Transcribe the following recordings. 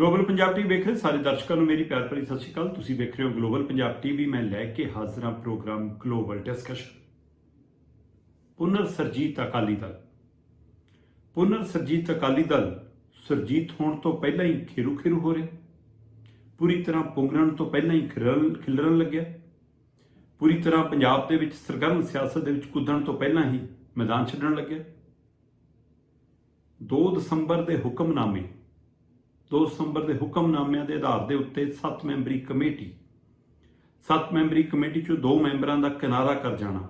Global Punjab TV ਵੇਖ ਰਹੇ ਸਾਰੇ ਦਰਸ਼ਕਾਂ ਨੂੰ ਮੇਰੀ ਪਿਆਰ ਭਰੀ ਸਤਿ ਸ਼੍ਰੀ ਅਕਾਲ। ਤੁਸੀਂ ਵੇਖ ਰਹੇ ਹੋ ਗਲੋਬਲ ਪੰਜਾਬ ਟੀਵੀ। ਮੈਂ ਲੈ ਕੇ ਹਾਜ਼ਰ ਹਾਂ ਪ੍ਰੋਗਰਾਮ ਗਲੋਬਲ ਡਿਸਕਸ਼ਨ। ਪੁਨਰ ਸਰਜੀਤ ਅਕਾਲੀ ਦਲ। ਪੁਨਰ ਸਰਜੀਤ ਅਕਾਲੀ ਦਲ ਸਰਜੀਤ ਹੋਣ ਤੋਂ ਪਹਿਲਾਂ ਹੀ ਖੇਰੂ ਖੇਰੂ ਹੋ ਰਿਹਾ। ਪੂਰੀ ਤਰ੍ਹਾਂ ਪੁੰਗਰਣ ਤੋਂ ਪਹਿਲਾਂ ਹੀ ਖਿਲਰਨ ਖਿਲਰਨ ਲੱਗਿਆ। ਪੂਰੀ ਤਰ੍ਹਾਂ ਪੰਜਾਬ ਦੇ ਵਿੱਚ ਸਰਗਰਮ ਸਿਆਸਤ ਦੇ ਵਿੱਚ ਕੁੱਦਣ ਤੋਂ ਪਹਿਲਾਂ ਹੀ ਮੈਦਾਨ ਛੱਡਣ ਲੱਗਿਆ। 2 ਦਸੰਬਰ ਦੇ ਹੁਕਮਨਾਮੇ 2 ਸਤੰਬਰ ਦੇ ਹੁਕਮਨਾਮਿਆਂ ਦੇ ਆਧਾਰ ਦੇ ਉੱਤੇ 7 ਮੈਂਬਰੀ ਕਮੇਟੀ। 7 ਮੈਂਬਰੀ ਕਮੇਟੀ ਚੋਂ ਦੋ ਮੈਂਬਰਾਂ ਦਾ ਕਿਨਾਰਾ ਕਰ ਜਾਣਾ।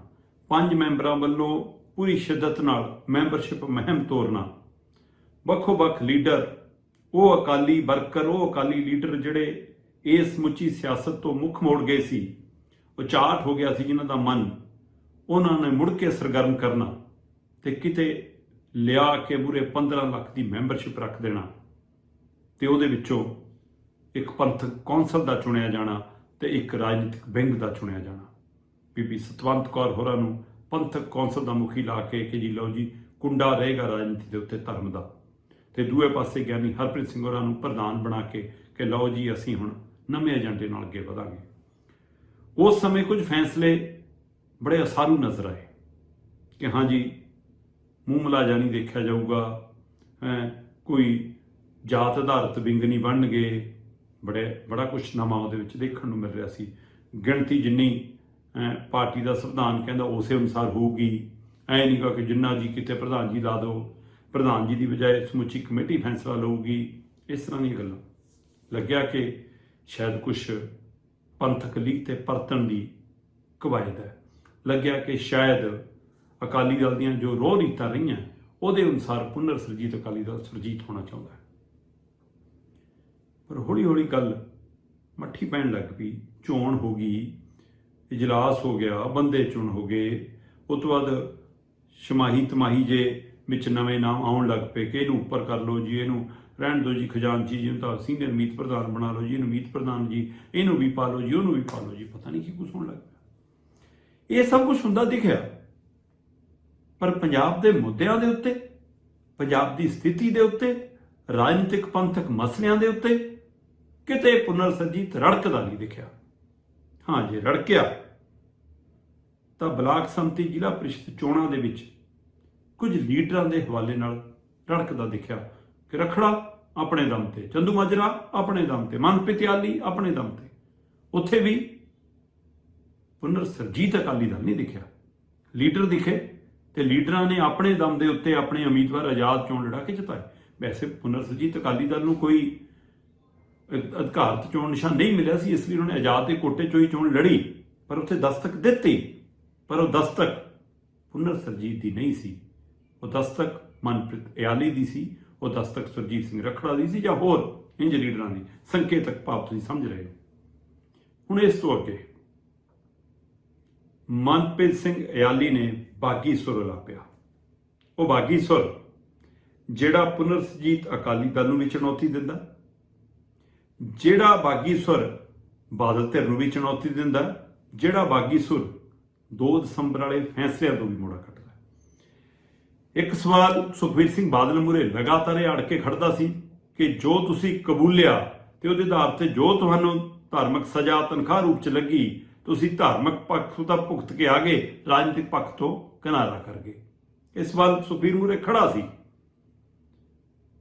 ਪੰਜ ਮੈਂਬਰਾਂ ਵੱਲੋਂ ਪੂਰੀ ਸ਼ਿੱਦਤ ਨਾਲ ਮੈਂਬਰਸ਼ਿਪ ਮਹਿਮ ਤੋਰਨਾ। ਵੱਖੋ-ਵੱਖ ਲੀਡਰ, ਉਹ ਅਕਾਲੀ ਵਰਕਰ, ਉਹ ਅਕਾਲੀ ਲੀਡਰ ਜਿਹੜੇ ਇਸ ਮੁੱਚੀ ਸਿਆਸਤ ਤੋਂ ਮੁੱਖ ਮੋੜ ਗਏ ਸੀ ਉਚਾਟ ਹੋ ਗਿਆ ਸੀ ਜਿਨ੍ਹਾਂ ਦਾ ਮਨ, ਉਹਨਾਂ ਨੇ ਮੁੜ ਕੇ ਸਰਗਰਮ ਕਰਨਾ ਤੇ ਕਿਤੇ ਲਿਆ ਕੇ ਮੂਰੇ 15 ਲੱਖ ਦੀ ਮੈਂਬਰਸ਼ਿਪ ਰੱਖ ਦੇਣਾ। ਤੇ ਉਹਦੇ ਵਿੱਚੋਂ ਇੱਕ ਪੰਥਕ ਕੌਂਸਲ ਦਾ ਚੁਣਿਆ ਜਾਣਾ ਤੇ ਇੱਕ ਰਾਜਨੀਤਿਕ ਵਿੰਗ ਦਾ ਚੁਣਿਆ ਜਾਣਾ। ਬੀਬੀ ਸਤਵੰਤ ਕੌਰ ਹੋਰਾਂ ਨੂੰ ਪੰਥਕ ਕੌਂਸਲ ਦਾ ਮੁਖੀ ਲਾ ਕੇ ਕਿ ਜੀ ਲਓ ਜੀ, ਕੁੰਡਾ ਰਹੇਗਾ ਰਾਜਨੀਤੀ ਦੇ ਉੱਤੇ ਧਰਮ ਦਾ। ਤੇ ਦੂਏ ਪਾਸੇ ਗਿਆਨੀ ਹਰਪ੍ਰੀਤ ਸਿੰਘ ਹੋਰਾਂ ਨੂੰ ਪ੍ਰਧਾਨ ਬਣਾ ਕੇ ਕਿ ਲਓ ਜੀ, ਅਸੀਂ ਹੁਣ ਨਵੇਂ ਏਜੰਡੇ ਨਾਲ ਅੱਗੇ ਵਧਾਂਗੇ। ਉਸ ਸਮੇਂ ਕੁਝ ਫੈਸਲੇ ਬੜੇ ਅਸਾਰੂ ਨਜ਼ਰ ਆਏ ਕਿ ਹਾਂ ਜੀ, ਮੂੰਹ ਮਲਾਜਾ ਜਾਣੀ ਦੇਖਿਆ ਜਾਊਗਾ ਕੋਈ ਜਾਤ ਆਧਾਰਿਤ ਵਿੰਗ ਨਹੀਂ ਬਣਨਗੇ। ਬੜੇ, ਬੜਾ ਕੁਝ ਨਵਾਂ ਉਹਦੇ ਵਿੱਚ ਦੇਖਣ ਨੂੰ ਮਿਲ ਰਿਹਾ ਸੀ। ਗਿਣਤੀ ਜਿੰਨੀ ਪਾਰਟੀ ਦਾ ਸੰਵਿਧਾਨ ਕਹਿੰਦਾ ਉਸੇ ਅਨੁਸਾਰ ਹੋਊਗੀ। ਐ ਨਹੀਂ ਗਾ ਕਿ ਜਿੰਨਾ ਜੀ ਕਿਤੇ ਪ੍ਰਧਾਨ ਜੀ ਲਾ ਦਿਓ ਪ੍ਰਧਾਨ ਜੀ ਦੀ ਬਜਾਏ ਸਮੁੱਚੀ ਕਮੇਟੀ ਫੈਸਲਾ ਲਊਗੀ। ਇਸ ਤਰ੍ਹਾਂ ਦੀਆਂ ਗੱਲਾਂ। ਲੱਗਿਆ ਕਿ ਸ਼ਾਇਦ ਕੁਝ ਪੰਥਕ ਲੀਗ ਤੇ ਪਰਤਣ ਦੀ ਕਵਾਇਦ ਹੈ। ਲੱਗਿਆ ਕਿ ਸ਼ਾਇਦ ਅਕਾਲੀ ਦਲ ਦੀਆਂ ਜੋ ਰੋਹ ਰੀਤਾਂ ਰਹੀਆਂ, ਉਹਦੇ ਅਨੁਸਾਰ ਪੁਨਰ ਸਰਜੀਤ ਅਕਾਲੀ ਦਲ ਸਰਜੀਤ ਹੋਣਾ ਚਾਹੁੰਦਾ ਪਰ ਹੌਲੀ ਹੌਲੀ ਗੱਲ ਮੱਠੀ ਪੈਣ ਲੱਗ ਪਈ, ਚੋਣ ਹੋ ਗਈ, ਇਜਲਾਸ ਹੋ ਗਿਆ, ਬੰਦੇ ਚੁਣ ਹੋ ਗਏ। ਉਸ ਤੋਂ ਬਾਅਦ ਸ਼ਮਾਹੀ ਤਮਾਹੀ ਜੇ ਵਿੱਚ ਨਵੇਂ ਨਾਮ ਆਉਣ ਲੱਗ ਪਏ ਕਿ ਇਹਨੂੰ ਉੱਪਰ ਕਰ ਲਓ ਜੀ, ਇਹਨੂੰ ਰਹਿਣ ਦਿਓ ਜੀ, ਖਜ਼ਾਨਚੀ ਜੀ ਨੂੰ ਤਾਂ ਸੀਨੀਅਰ ਮੀਤ ਪ੍ਰਧਾਨ ਬਣਾ ਲਓ ਜੀ, ਇਹਨੂੰ ਮੀਤ ਪ੍ਰਧਾਨ ਜੀ, ਇਹਨੂੰ ਵੀ ਪਾ ਲਓ ਜੀ, ਉਹਨੂੰ ਵੀ ਪਾ ਲਓ ਜੀ, ਪਤਾ ਨਹੀਂ ਕੀ ਕੁਝ ਹੋਣ ਲੱਗ ਪਿਆ। ਇਹ ਸਭ ਕੁਝ ਹੁੰਦਾ ਦਿਖਿਆ। ਪਰ ਪੰਜਾਬ ਦੇ ਮੁੱਦਿਆਂ ਦੇ ਉੱਤੇ, ਪੰਜਾਬ ਦੀ ਸਥਿਤੀ ਦੇ ਉੱਤੇ, ਰਾਜਨੀਤਿਕ ਪੰਥਕ ਮਸਲਿਆਂ ਦੇ ਉੱਤੇ ਕਿਤੇ ਪੁਨਰ ਸਰਜੀਤ ਰੜਕਦਾ ਨਹੀਂ ਦਿਖਿਆ। ਹਾਂ, ਜੇ ਰੜਕਿਆ, ਤਾਂ ਬਲਾਕ ਸੰਮਤੀ ਜ਼ਿਲ੍ਹਾ ਪ੍ਰੀਸ਼ਦ ਚੋਣਾਂ ਦੇ ਵਿੱਚ ਕੁਝ ਲੀਡਰਾਂ ਦੇ ਹਵਾਲੇ ਨਾਲ ਰੜਕਦਾ ਦਿਖਿਆ ਕਿ ਰਖੜਾ ਆਪਣੇ ਦਮ ਤੇ, ਚੰਦੂ ਮਾਜਰਾ ਆਪਣੇ ਦਮ ਤੇ ਮਨਪ੍ਰੀਤ ਆਲੀ ਆਪਣੇ ਦਮ ਤੇ। ਉੱਥੇ ਵੀ ਪੁਨਰ ਸਰਜੀਤ ਅਕਾਲੀ ਦਲ ਨਹੀਂ ਦਿਖਿਆ। ਲੀਡਰ ਦਿਖੇ ਤੇ ਲੀਡਰਾਂ ਨੇ ਆਪਣੇ ਦਮ ਦੇ ਉੱਤੇ ਆਪਣੇ ਉਮੀਦਵਾਰ ਆਜ਼ਾਦ ਚੋਣ ਲੜਾ ਕੇ ਜਿਤਾਏ। ਵੈਸੇ ਪੁਨਰ ਸਰਜੀਤ ਅਕਾਲੀ ਦਲ ਨੂੰ ਕੋਈ ਅਧਿਕਾਰਤ ਚੋਣ ਨਿਸ਼ਾਨ ਨਹੀਂ ਮਿਲਿਆ ਸੀ, ਇਸ ਲਈ ਉਹਨੇ ਆਜ਼ਾਦ ਦੇ ਕੋਟੇ ਚੋਂ ਹੀ ਚੋਣ ਲੜੀ, ਪਰ ਉੱਥੇ ਦਸਤਕ ਦਿੱਤੀ, ਪਰ ਉਹ ਦਸਤਕ ਪੁਨਰ ਸਰਜੀਤ ਦੀ ਨਹੀਂ ਸੀ। ਉਹ ਦਸਤਕ ਮਨਪ੍ਰੀਤ ਇਆਲੀ ਦੀ ਸੀ, ਉਹ ਦਸਤਕ ਸੁਰਜੀਤ ਸਿੰਘ ਰਖੜਾ ਦੀ ਸੀ ਜਾਂ ਹੋਰ ਇੰਜ ਲੀਡਰਾਂ ਦੀ, ਸੰਕੇਤਕ ਭਾਵ ਤੁਸੀਂ ਸਮਝ ਰਹੇ ਹੋ। ਹੁਣ ਇਸ ਤੋਂ ਅੱਗੇ, ਮਨਪ੍ਰੀਤ ਸਿੰਘ ਇਆਲੀ ਨੇ ਬਾਗੀ ਸੁਰ ਲਾਪਿਆ। ਉਹ ਬਾਗੀ ਸੁਰ ਜਿਹੜਾ ਪੁਨਰ ਸਰਜੀਤ ਅਕਾਲੀ ਦਲ ਨੂੰ ਵੀ ਚੁਣੌਤੀ ਦਿੰਦਾ। ਜਿਹੜਾ ਬਾਗੀ ਸੁਰ ਬਾਦਲ ਧਿਰ ਨੂੰ ਵੀ ਚੁਣੌਤੀ ਦਿੰਦਾ, ਜਿਹੜਾ ਬਾਗੀ ਸੁਰ 2 ਦਸੰਬਰ ਵਾਲੇ ਫੈਸਲਿਆਂ ਤੋਂ ਵੀ ਮੋੜਾ ਕੱਟਦਾ। ਇੱਕ ਸਵਾਲ ਸੁਖਬੀਰ ਸਿੰਘ ਬਾਦਲ ਮੂਰੇ ਲਗਾਤਾਰ ਇਹ ਅੜ ਕੇ ਖੜਦਾ ਸੀ ਕਿ ਜੋ ਤੁਸੀਂ ਕਬੂਲਿਆ ਤੇ ਉਹਦੇ ਆਧਾਰ ਤੇ ਜੋ ਤੁਹਾਨੂੰ ਧਾਰਮਿਕ ਸਜ਼ਾ ਤਨਖਾਹ ਰੂਪ ਚ ਲੱਗੀ, ਤੁਸੀਂ ਧਾਰਮਿਕ ਪੱਖ ਤੋਂ ਭੁਗਤ ਕੇ ਆ ਗਏ, ਰਾਜਨੀਤਿਕ ਪੱਖ ਤੋਂ ਕਿਨਾਰਾ ਕਰ ਗਏ। ਇਸ ਵੱਲ ਸੁਖਬੀਰ ਮੂਰੇ ਖੜਾ ਸੀ।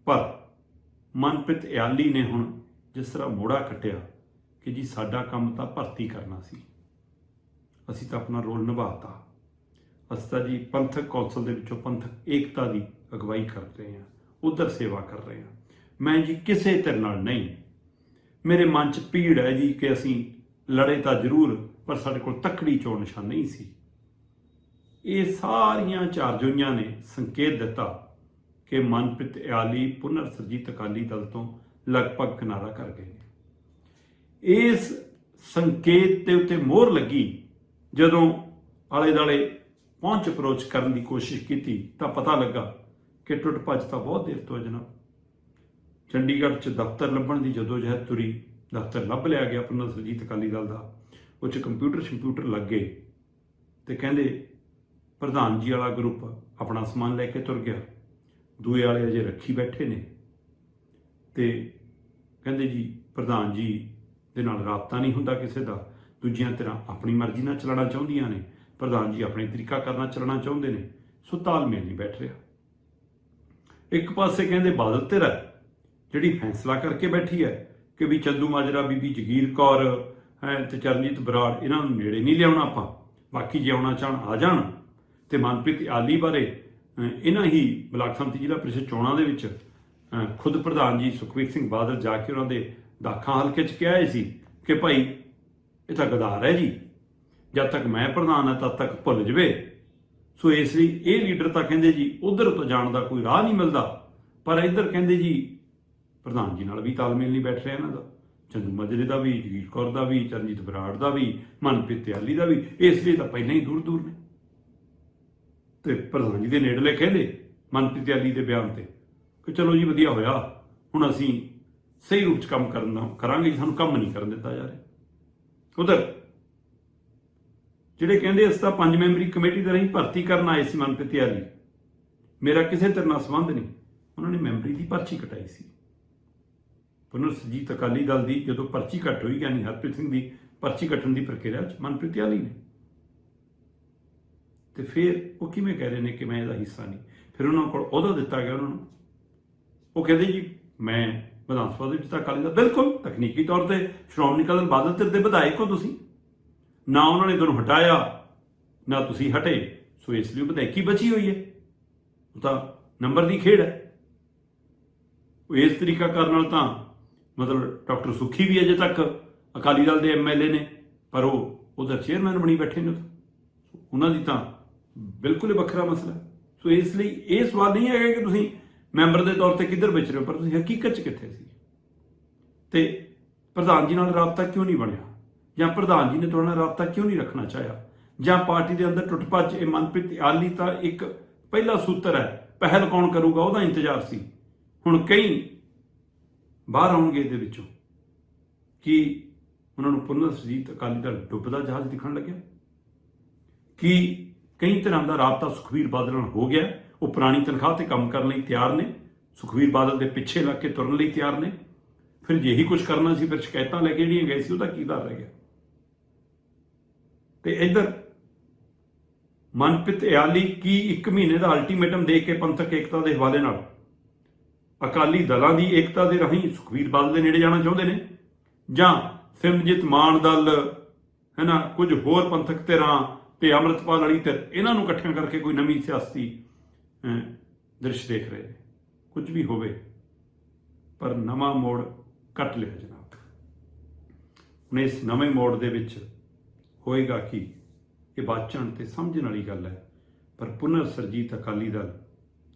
ਪਰ ਮਨਪ੍ਰੀਤ ਇਆਲੀ ਨੇ ਹੁਣ ਜਿਸ ਤਰ੍ਹਾਂ ਮੋੜਾ ਕੱਟਿਆ ਕਿ ਜੀ ਸਾਡਾ ਕੰਮ ਤਾਂ ਭਰਤੀ ਕਰਨਾ ਸੀ। ਅਸੀਂ ਤਾਂ ਆਪਣਾ ਰੋਲ ਨਿਭਾਤਾ। ਅਸੀਂ ਤਾਂ ਜੀ ਪੰਥਕ ਕੌਂਸਲ ਦੇ ਵਿੱਚੋਂ ਪੰਥਕ ਏਕਤਾ ਦੀ ਅਗਵਾਈ ਕਰ ਰਹੇ ਹਾਂ, ਉਧਰ ਸੇਵਾ ਕਰ ਰਹੇ ਹਾਂ। ਮੈਂ ਜੀ ਕਿਸੇ ਤਰ੍ਹਾਂ ਨਾਲ ਨਹੀਂ। ਮੇਰੇ ਮਨ 'ਚ ਪੀੜ ਹੈ ਜੀ ਕਿ ਅਸੀਂ ਲੜੇ ਤਾਂ ਜ਼ਰੂਰ, ਪਰ ਸਾਡੇ ਕੋਲ ਤਕੜੀ ਚੋਣ ਨਿਸ਼ਾਨ ਨਹੀਂ ਸੀ। ਇਹ ਸਾਰੀਆਂ ਚਾਰਜੋਈਆਂ ਨੇ ਸੰਕੇਤ ਦਿੱਤਾ ਕਿ ਮਨਪ੍ਰੀਤ ਇਆਲੀ ਪੁਨਰ ਸਰਜੀਤ ਅਕਾਲੀ ਦਲ ਤੋਂ ਲਗਭਗ ਕਿਨਾਰਾ ਕਰ ਗਏ ਨੇ। ਇਸ ਸੰਕੇਤ ਦੇ ਉੱਤੇ ਮੋਹਰ ਲੱਗੀ। ਜਦੋਂ ਆਲੇ ਦਾਲੇ ਪਹੁੰਚ ਅਪਰੋਚ ਕਰਨ ਦੀ ਕੋਸ਼ਿਸ਼ ਕੀਤੀ ਤਾਂ ਪਤਾ ਲੱਗਾ ਕਿ ਟੁੱਟ ਭੱਜ ਤਾਂ ਬਹੁਤ ਦੇਰ ਤੋਂ ਹੈ ਜਨਾਬ। ਚੰਡੀਗੜ੍ਹ 'ਚ ਦਫ਼ਤਰ ਲੱਭਣ ਦੀ ਜਦੋਂ ਜਹਿਦ ਤੁਰੀ। ਦਫ਼ਤਰ ਲੱਭ ਲਿਆ ਗਿਆ ਪੁਨਰ ਸਰਜੀਤ ਅਕਾਲੀ ਦਲ ਦਾ। ਉਹ 'ਚ ਕੰਪਿਊਟਰ ਸ਼ੰਪਿਊਟਰ ਲੱਗ ਗਏ ਤੇ ਕਹਿੰਦੇ, ਪ੍ਰਧਾਨ ਜੀ ਵਾਲਾ ਗਰੁੱਪ ਆਪਣਾ ਸਮਾਨ ਲੈ ਕੇ ਤੁਰ ਗਿਆ। ਦੂਏ ਵਾਲੇ ਅਜੇ ਰੱਖੀ ਬੈਠੇ ਨੇ। ਤੇ ਕਹਿੰਦੇ ਜੀ, ਪ੍ਰਧਾਨ ਜੀ, ਦੇ ਨਾਲ ਰਾਬਤਾ ਨਹੀਂ ਹੁੰਦਾ ਕਿਸੇ ਦਾ। ਦੂਜੀਆਂ ਤਰ੍ਹਾਂ ਆਪਣੀ ਮਰਜ਼ੀ ਨਾਲ ਚੱਲਣਾ ਚਾਹੁੰਦੀਆਂ ਨੇ। ਪ੍ਰਧਾਨ ਜੀ ਆਪਣੇ ਤਰੀਕਾ ਕਰਨਾ ਚੱਲਣਾ ਚਾਹੁੰਦੇ ਨੇ। ਸੋ ਤਾਲਮੇਲ ਨਹੀਂ ਬੈਠ ਰਿਹਾ। ਇੱਕ ਪਾਸੇ ਕਹਿੰਦੇ ਬਾਦਲ ਧਿਰ ਹੈ, ਜਿਹੜੀ ਫੈਸਲਾ ਕਰਕੇ ਬੈਠੀ ਹੈ ਕਿ ਵੀ ਚੰਦੂ ਮਾਜਰਾ ਬੀਬੀ ਜਗੀਰ ਕੌਰ, ਹੈ, ਤੇ ਚਰਨਜੀਤ ਬਰਾੜ, ਇਹਨਾਂ ਨੂੰ ਨੇੜੇ ਨਹੀਂ ਲਿਆਉਣਾ ਆਪਾਂ। ਬਾਕੀ ਜੇ ਆਉਣਾ ਚਾਹਣ, ਆ ਜਾਣ। ਤੇ ਮਨਪ੍ਰੀਤ ਆਲੀ ਬਾਰੇ ਇਹਨਾਂ ਹੀ ਬਲਾਕ ਸੰਮਤੀ ਜ਼ਿਲ੍ਹਾ ਪ੍ਰੀਸ਼ਦ ਚੋਣਾਂ ਦੇ ਵਿੱਚ ਖੁਦ ਪ੍ਰਧਾਨ ਜੀ ਸੁਖਬੀਰ ਸਿੰਘ ਬਾਦਲ ਜਾ ਕੇ ਉਹਨਾਂ ਦੇ ਦਾਖਾਂ ਹਲਕੇ 'ਚ ਕਿਹਾ ਸੀ ਕਿ ਭਾਈ, ਇਹ ਤਾਂ ਗਦਾਰ ਹੈ ਜੀ। ਜਦ ਤੱਕ ਮੈਂ ਪ੍ਰਧਾਨ ਹਾਂ, ਤਦ ਤੱਕ ਭੁੱਲ ਜਵੇ। ਸੋ ਇਸ ਲਈ ਇਹ ਲੀਡਰ ਤਾਂ ਕਹਿੰਦੇ ਜੀ, ਉਧਰ ਤੋਂ ਜਾਣ ਦਾ ਕੋਈ ਰਾਹ ਨਹੀਂ ਮਿਲਦਾ। ਪਰ ਇੱਧਰ ਕਹਿੰਦੇ ਜੀ, ਪ੍ਰਧਾਨ ਜੀ ਨਾਲ ਵੀ ਤਾਲਮੇਲ ਨਹੀਂ ਬੈਠ ਰਿਹਾ ਇਹਨਾਂ ਦਾ। ਚੰਦੂ ਮਜਰੇ ਦਾ ਵੀ, ਜਗੀਰ ਕੌਰ ਦਾ ਵੀ, ਚਰਨਜੀਤ ਬਰਾੜ ਦਾ ਵੀ, ਮਨਪ੍ਰੀਤ ਤਿਆਲੀ ਦਾ ਵੀ, ਇਸ ਲਈ ਤਾਂ ਪਹਿਲਾਂ ਹੀ ਦੂਰ ਦੂਰ ਨੇ। ਤੇ ਪ੍ਰਧਾਨ ਜੀ ਦੇ ਨੇੜਲੇ ਕਹਿੰਦੇ, ਮਨਪ੍ਰੀਤ ਤਿਆਲੀ ਦੇ ਬਿਆਨ ਤੇ। ਕਿ ਚਲੋ ਜੀ ਵਧੀਆ ਹੋਇਆ। ਹੁਣ ਅਸੀਂ ਸਹੀ ਰੂਪ ਚ ਕੰਮ ਕਰਨਾ ਕਰਾਂਗੇ ਸਾਨੂੰ ਕੰਮ ਨਹੀਂ ਕਰਨ ਦਿੱਤਾ ਜਾ ਰਿਹਾ। ਉਧਰ, ਜਿਹੜੇ ਕਹਿੰਦੇ ਇਸ ਦਾ ਪੰਜ ਮੈਂਬਰੀ ਕਮੇਟੀ ਦੇ ਰਾਹੀਂ ਭਰਤੀ ਕਰਨ ਆਏ ਸੀ ਮਨਪ੍ਰੀਤ ਤਿਆਲੀ ਮੇਰਾ ਕਿਸੇ ਤਰ੍ਹਾਂ ਨਾਲ ਸੰਬੰਧ ਨਹੀਂ। ਉਹਨਾਂ ਨੇ ਮੈਂਬਰੀ ਦੀ ਪਰਚੀ ਕਟਾਈ ਸੀ। ਪੁਨਰ ਸੁਰਜੀਤ ਅਕਾਲੀ ਦਲ ਦੀ ਜਦੋਂ ਪਰਚੀ ਕੱਟ ਹੋਈ, ਯਾਨੀ ਹਰਪ੍ਰੀਤ ਸਿੰਘ ਦੀ ਪਰਚੀ ਕੱਟਣ ਦੀ ਪ੍ਰਕਿਰਿਆ ਚ ਮਨਪ੍ਰੀਤ ਆਲੀ ਨੇ। ਤੇ ਫਿਰ ਉਹ ਕਿਵੇਂ ਕਹਿ ਰਹੇ ਨੇ ਕਿ ਮੈਂ ਇਹਦਾ ਹਿੱਸਾ ਨਹੀਂ? ਫਿਰ ਉਹਨਾਂ ਕੋਲ ਅਹੁਦਾ ਦਿੱਤਾ ਗਿਆ ਉਹਨਾਂ ਨੂੰ। ਉਹ ਕਹਿੰਦੇ ਜੀ, ਮੈਂ ਵਿਧਾਨ ਸਭਾ ਦੇ ਵਿੱਚ ਤਾਂ ਅਕਾਲੀ ਦਲ ਬਿਲਕੁਲ, ਤਕਨੀਕੀ ਤੌਰ ਤੇ ਸ਼੍ਰੋਮਣੀ ਅਕਾਲੀ ਦਲ ਬਾਦਲ ਧਿਰ ਦੇ ਵਿਧਾਇਕ ਹੋ ਤੁਸੀਂ। ਨਾ ਉਹਨਾਂ ਨੇ ਤੁਹਾਨੂੰ ਹਟਾਇਆ, ਨਾ ਤੁਸੀਂ ਹਟੇ। ਸੋ ਇਸ ਲਈ ਵਿਧਾਇਕੀ ਬਚੀ ਹੋਈ ਹੈ। ਉਹ ਤਾਂ ਨੰਬਰ ਦੀ ਖੇਡ ਹੈ। ਉਹ ਇਸ ਤਰੀਕਾ ਕਰਨ ਨਾਲ ਤਾਂ ਮਤਲਬ ਡਾਕਟਰ ਸੁਖੀ ਵੀ ਅਜੇ ਤੱਕ ਅਕਾਲੀ ਦਲ ਦੇ ਐਮਐਲਏ ਨੇ, ਪਰ ਉਹ ਉਹਦਾ ਚੇਅਰਮੈਨ ਬਣੀ ਬੈਠੇ ਨੇ। ਉਹ ਉਹਨਾਂ ਦੀ ਤਾਂ ਬਿਲਕੁਲ ਹੀ ਵੱਖਰਾ ਮਸਲਾ ਸੋ ਇਸ ਲਈ ਇਹ ਸਵਾਲ ਨਹੀਂ ਹੈਗਾ ਕਿ ਤੁਸੀਂ ਮੈਂਬਰ ਦੇ ਤੌਰ ਤੇ ਕਿੱਧਰ ਵਿਚ ਰਹੇ ਹੋ? ਪਰ ਤੁਸੀਂ ਹਕੀਕਤ 'ਚ ਕਿੱਥੇ ਸੀ? ਤੇ ਪ੍ਰਧਾਨ ਜੀ ਨਾਲ ਰਾਬਤਾ ਕਿਉਂ ਨਹੀਂ ਬਣਿਆ? ਜਾਂ ਪ੍ਰਧਾਨ ਜੀ ਨੇ ਤੁਹਾਡੇ ਨਾਲ ਰਾਬਤਾ ਕਿਉਂ ਨਹੀਂ ਰੱਖਣਾ ਚਾਹਿਆ? ਜਾਂ ਪਾਰਟੀ ਦੇ ਅੰਦਰ ਟੁੱਟ ਭੱਜ ਇਹ ਮਨਪ੍ਰੀਤ ਆਲੀ ਤਾਂ ਇੱਕ ਪਹਿਲਾ ਸੂਤਰ ਹੈ, ਪਹਿਲ ਕੌਣ ਕਰੂਗਾ? ਉਹਦਾ ਇੰਤਜ਼ਾਰ ਸੀ। ਹੁਣ ਕਈ ਬਾਹਰ ਆਉਣਗੇ ਇਹਦੇ ਵਿੱਚੋਂ ਕਿ ਉਹਨਾਂ ਨੂੰ ਪੁਨਰ ਸੁਰਜੀਤ ਅਕਾਲੀ ਦਲ ਡੁੱਬਦਾ ਜਹਾਜ਼ ਦਿਖਣ ਲੱਗਿਆ। ਕਿ ਕਈ ਤਰ੍ਹਾਂ ਦਾ ਰਾਬਤਾ ਸੁਖਵੀਰ ਬਾਦਲ ਨਾਲ ਹੋ ਗਿਆ। ਉਹ ਪੁਰਾਣੀ ਤਨਖਾਹ ਤੇ ਕੰਮ ਕਰਨ ਲਈ ਤਿਆਰ ਨੇ, ਸੁਖਵੀਰ ਬਾਦਲ ਦੇ ਪਿੱਛੇ ਲੱਗ ਕੇ ਤੁਰਨ ਲਈ ਤਿਆਰ ਨੇ। ਫਿਰ ਜੇ ਇਹੀ ਕੁਝ ਕਰਨਾ ਸੀ, ਫਿਰ ਸ਼ਿਕਾਇਤਾਂ ਲੈ ਕੇ ਜਿਹੜੀਆਂ ਗਏ ਸੀ, ਉਹਦਾ ਕੀ ਦਰ ਰਹਿ ਗਿਆ? ਤੇ ਇੱਧਰ ਮਨਪ੍ਰੀਤ ਇਆਲੀ ਕੀ 1 ਮਹੀਨੇ ਦਾ ਅਲਟੀਮੇਟਮ ਦੇ ਕੇ ਪੰਥਕ ਏਕਤਾ ਦੇ ਹਵਾਲੇ ਨਾਲ? ਅਕਾਲੀ ਦਲਾਂ ਦੀ ਏਕਤਾ ਦੇ ਰਾਹੀਂ ਸੁਖਵੀਰ ਬਾਦਲ ਦੇ ਨੇੜੇ ਜਾਣਾ ਚਾਹੁੰਦੇ ਨੇ? ਜਾਂ ਸਿਮਰਜੀਤ ਮਾਨ ਦਲ, ਹੈ ਨਾ, ਕੁਝ ਹੋਰ ਪੰਥਕ ਧਿਰਾਂ ਤੇ ਅੰਮ੍ਰਿਤਪਾਲ ਵਾਲੀ ਧਿਰ, ਇਹਨਾਂ ਨੂੰ ਇਕੱਠਿਆਂ ਕਰਕੇ ਕੋਈ ਨਵੀਂ ਸਿਆਸਤੀ ਦ੍ਰਿਸ਼ ਦੇਖ ਰਹੇ ਨੇ। ਕੁਝ ਵੀ ਹੋਵੇ, ਪਰ ਨਵਾਂ ਮੋੜ ਕੱਟ ਲਿਆ ਜਨਾਬ। ਹੁਣ ਇਸ ਨਵੇਂ ਮੋੜ ਦੇ ਵਿੱਚ ਹੋਏਗਾ ਕੀ? ਇਹ ਬਾਚਣ ਤੇ ਸਮਝਣ ਵਾਲੀ ਗੱਲ ਹੈ। ਪਰ ਪੁਨਰ ਸਰਜੀਤ ਅਕਾਲੀ ਦਲ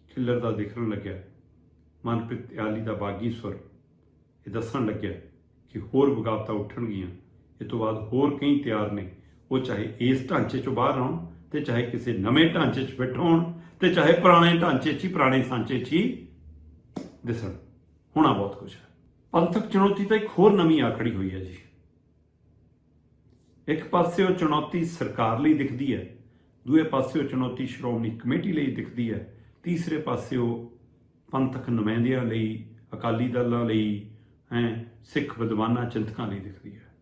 ਖਿੱਲਰ ਦਾ ਦਿਖਣ ਲੱਗਿਆ। ਮਨਪ੍ਰੀਤ ਆਲੀ ਦਾ ਬਾਗੀ ਸੁਰ ਇਹ ਦੱਸਣ ਲੱਗਿਆ ਕਿ ਹੋਰ ਬਗਾਵਤਾਂ ਉੱਠਣਗੀਆਂ। ਇਹ ਤੋਂ ਬਾਅਦ ਹੋਰ ਕਈ ਤਿਆਰ ਨੇ। ਉਹ ਚਾਹੇ ਇਸ ਢਾਂਚੇ ਚੋਂ ਬਾਹਰ ਆਉਣ ਤੇ ਚਾਹੇ ਕਿਸੇ ਨਵੇਂ ਢਾਂਚੇ 'ਚ ਫਿੱਟ ਹੋਣ ਤੇ ਚਾਹੇ ਪੁਰਾਣੇ ਢਾਂਚੇ 'ਚ ਹੀ, ਪੁਰਾਣੇ ਸਾਂਚੇ 'ਚ ਹੀ ਦਿਸਣ। ਹੋਣਾ ਬਹੁਤ ਕੁਝ ਹੈ। ਪੰਥਕ ਚੁਣੌਤੀ ਤਾਂ ਇੱਕ ਹੋਰ ਨਵੀਂ ਆ ਖੜੀ ਹੋਈ ਹੈ ਜੀ। ਇੱਕ ਪਾਸੇ ਉਹ ਚੁਣੌਤੀ ਸਰਕਾਰ ਲਈ ਦਿਖਦੀ ਹੈ, ਦੂਏ ਪਾਸੇ ਉਹ ਚੁਣੌਤੀ ਸ਼੍ਰੋਮਣੀ ਕਮੇਟੀ ਲਈ ਦਿਖਦੀ ਹੈ, ਤੀਸਰੇ ਪਾਸੇ ਉਹ ਪੰਥਕ ਨੁਮਾਇੰਦਿਆਂ ਲਈ, ਅਕਾਲੀ ਦਲਾਂ ਲਈ, ਹੈ, ਸਿੱਖ ਵਿਦਵਾਨਾਂ, ਚਿੰਤਕਾਂ ਲਈ ਦਿਖਦੀ ਹੈ।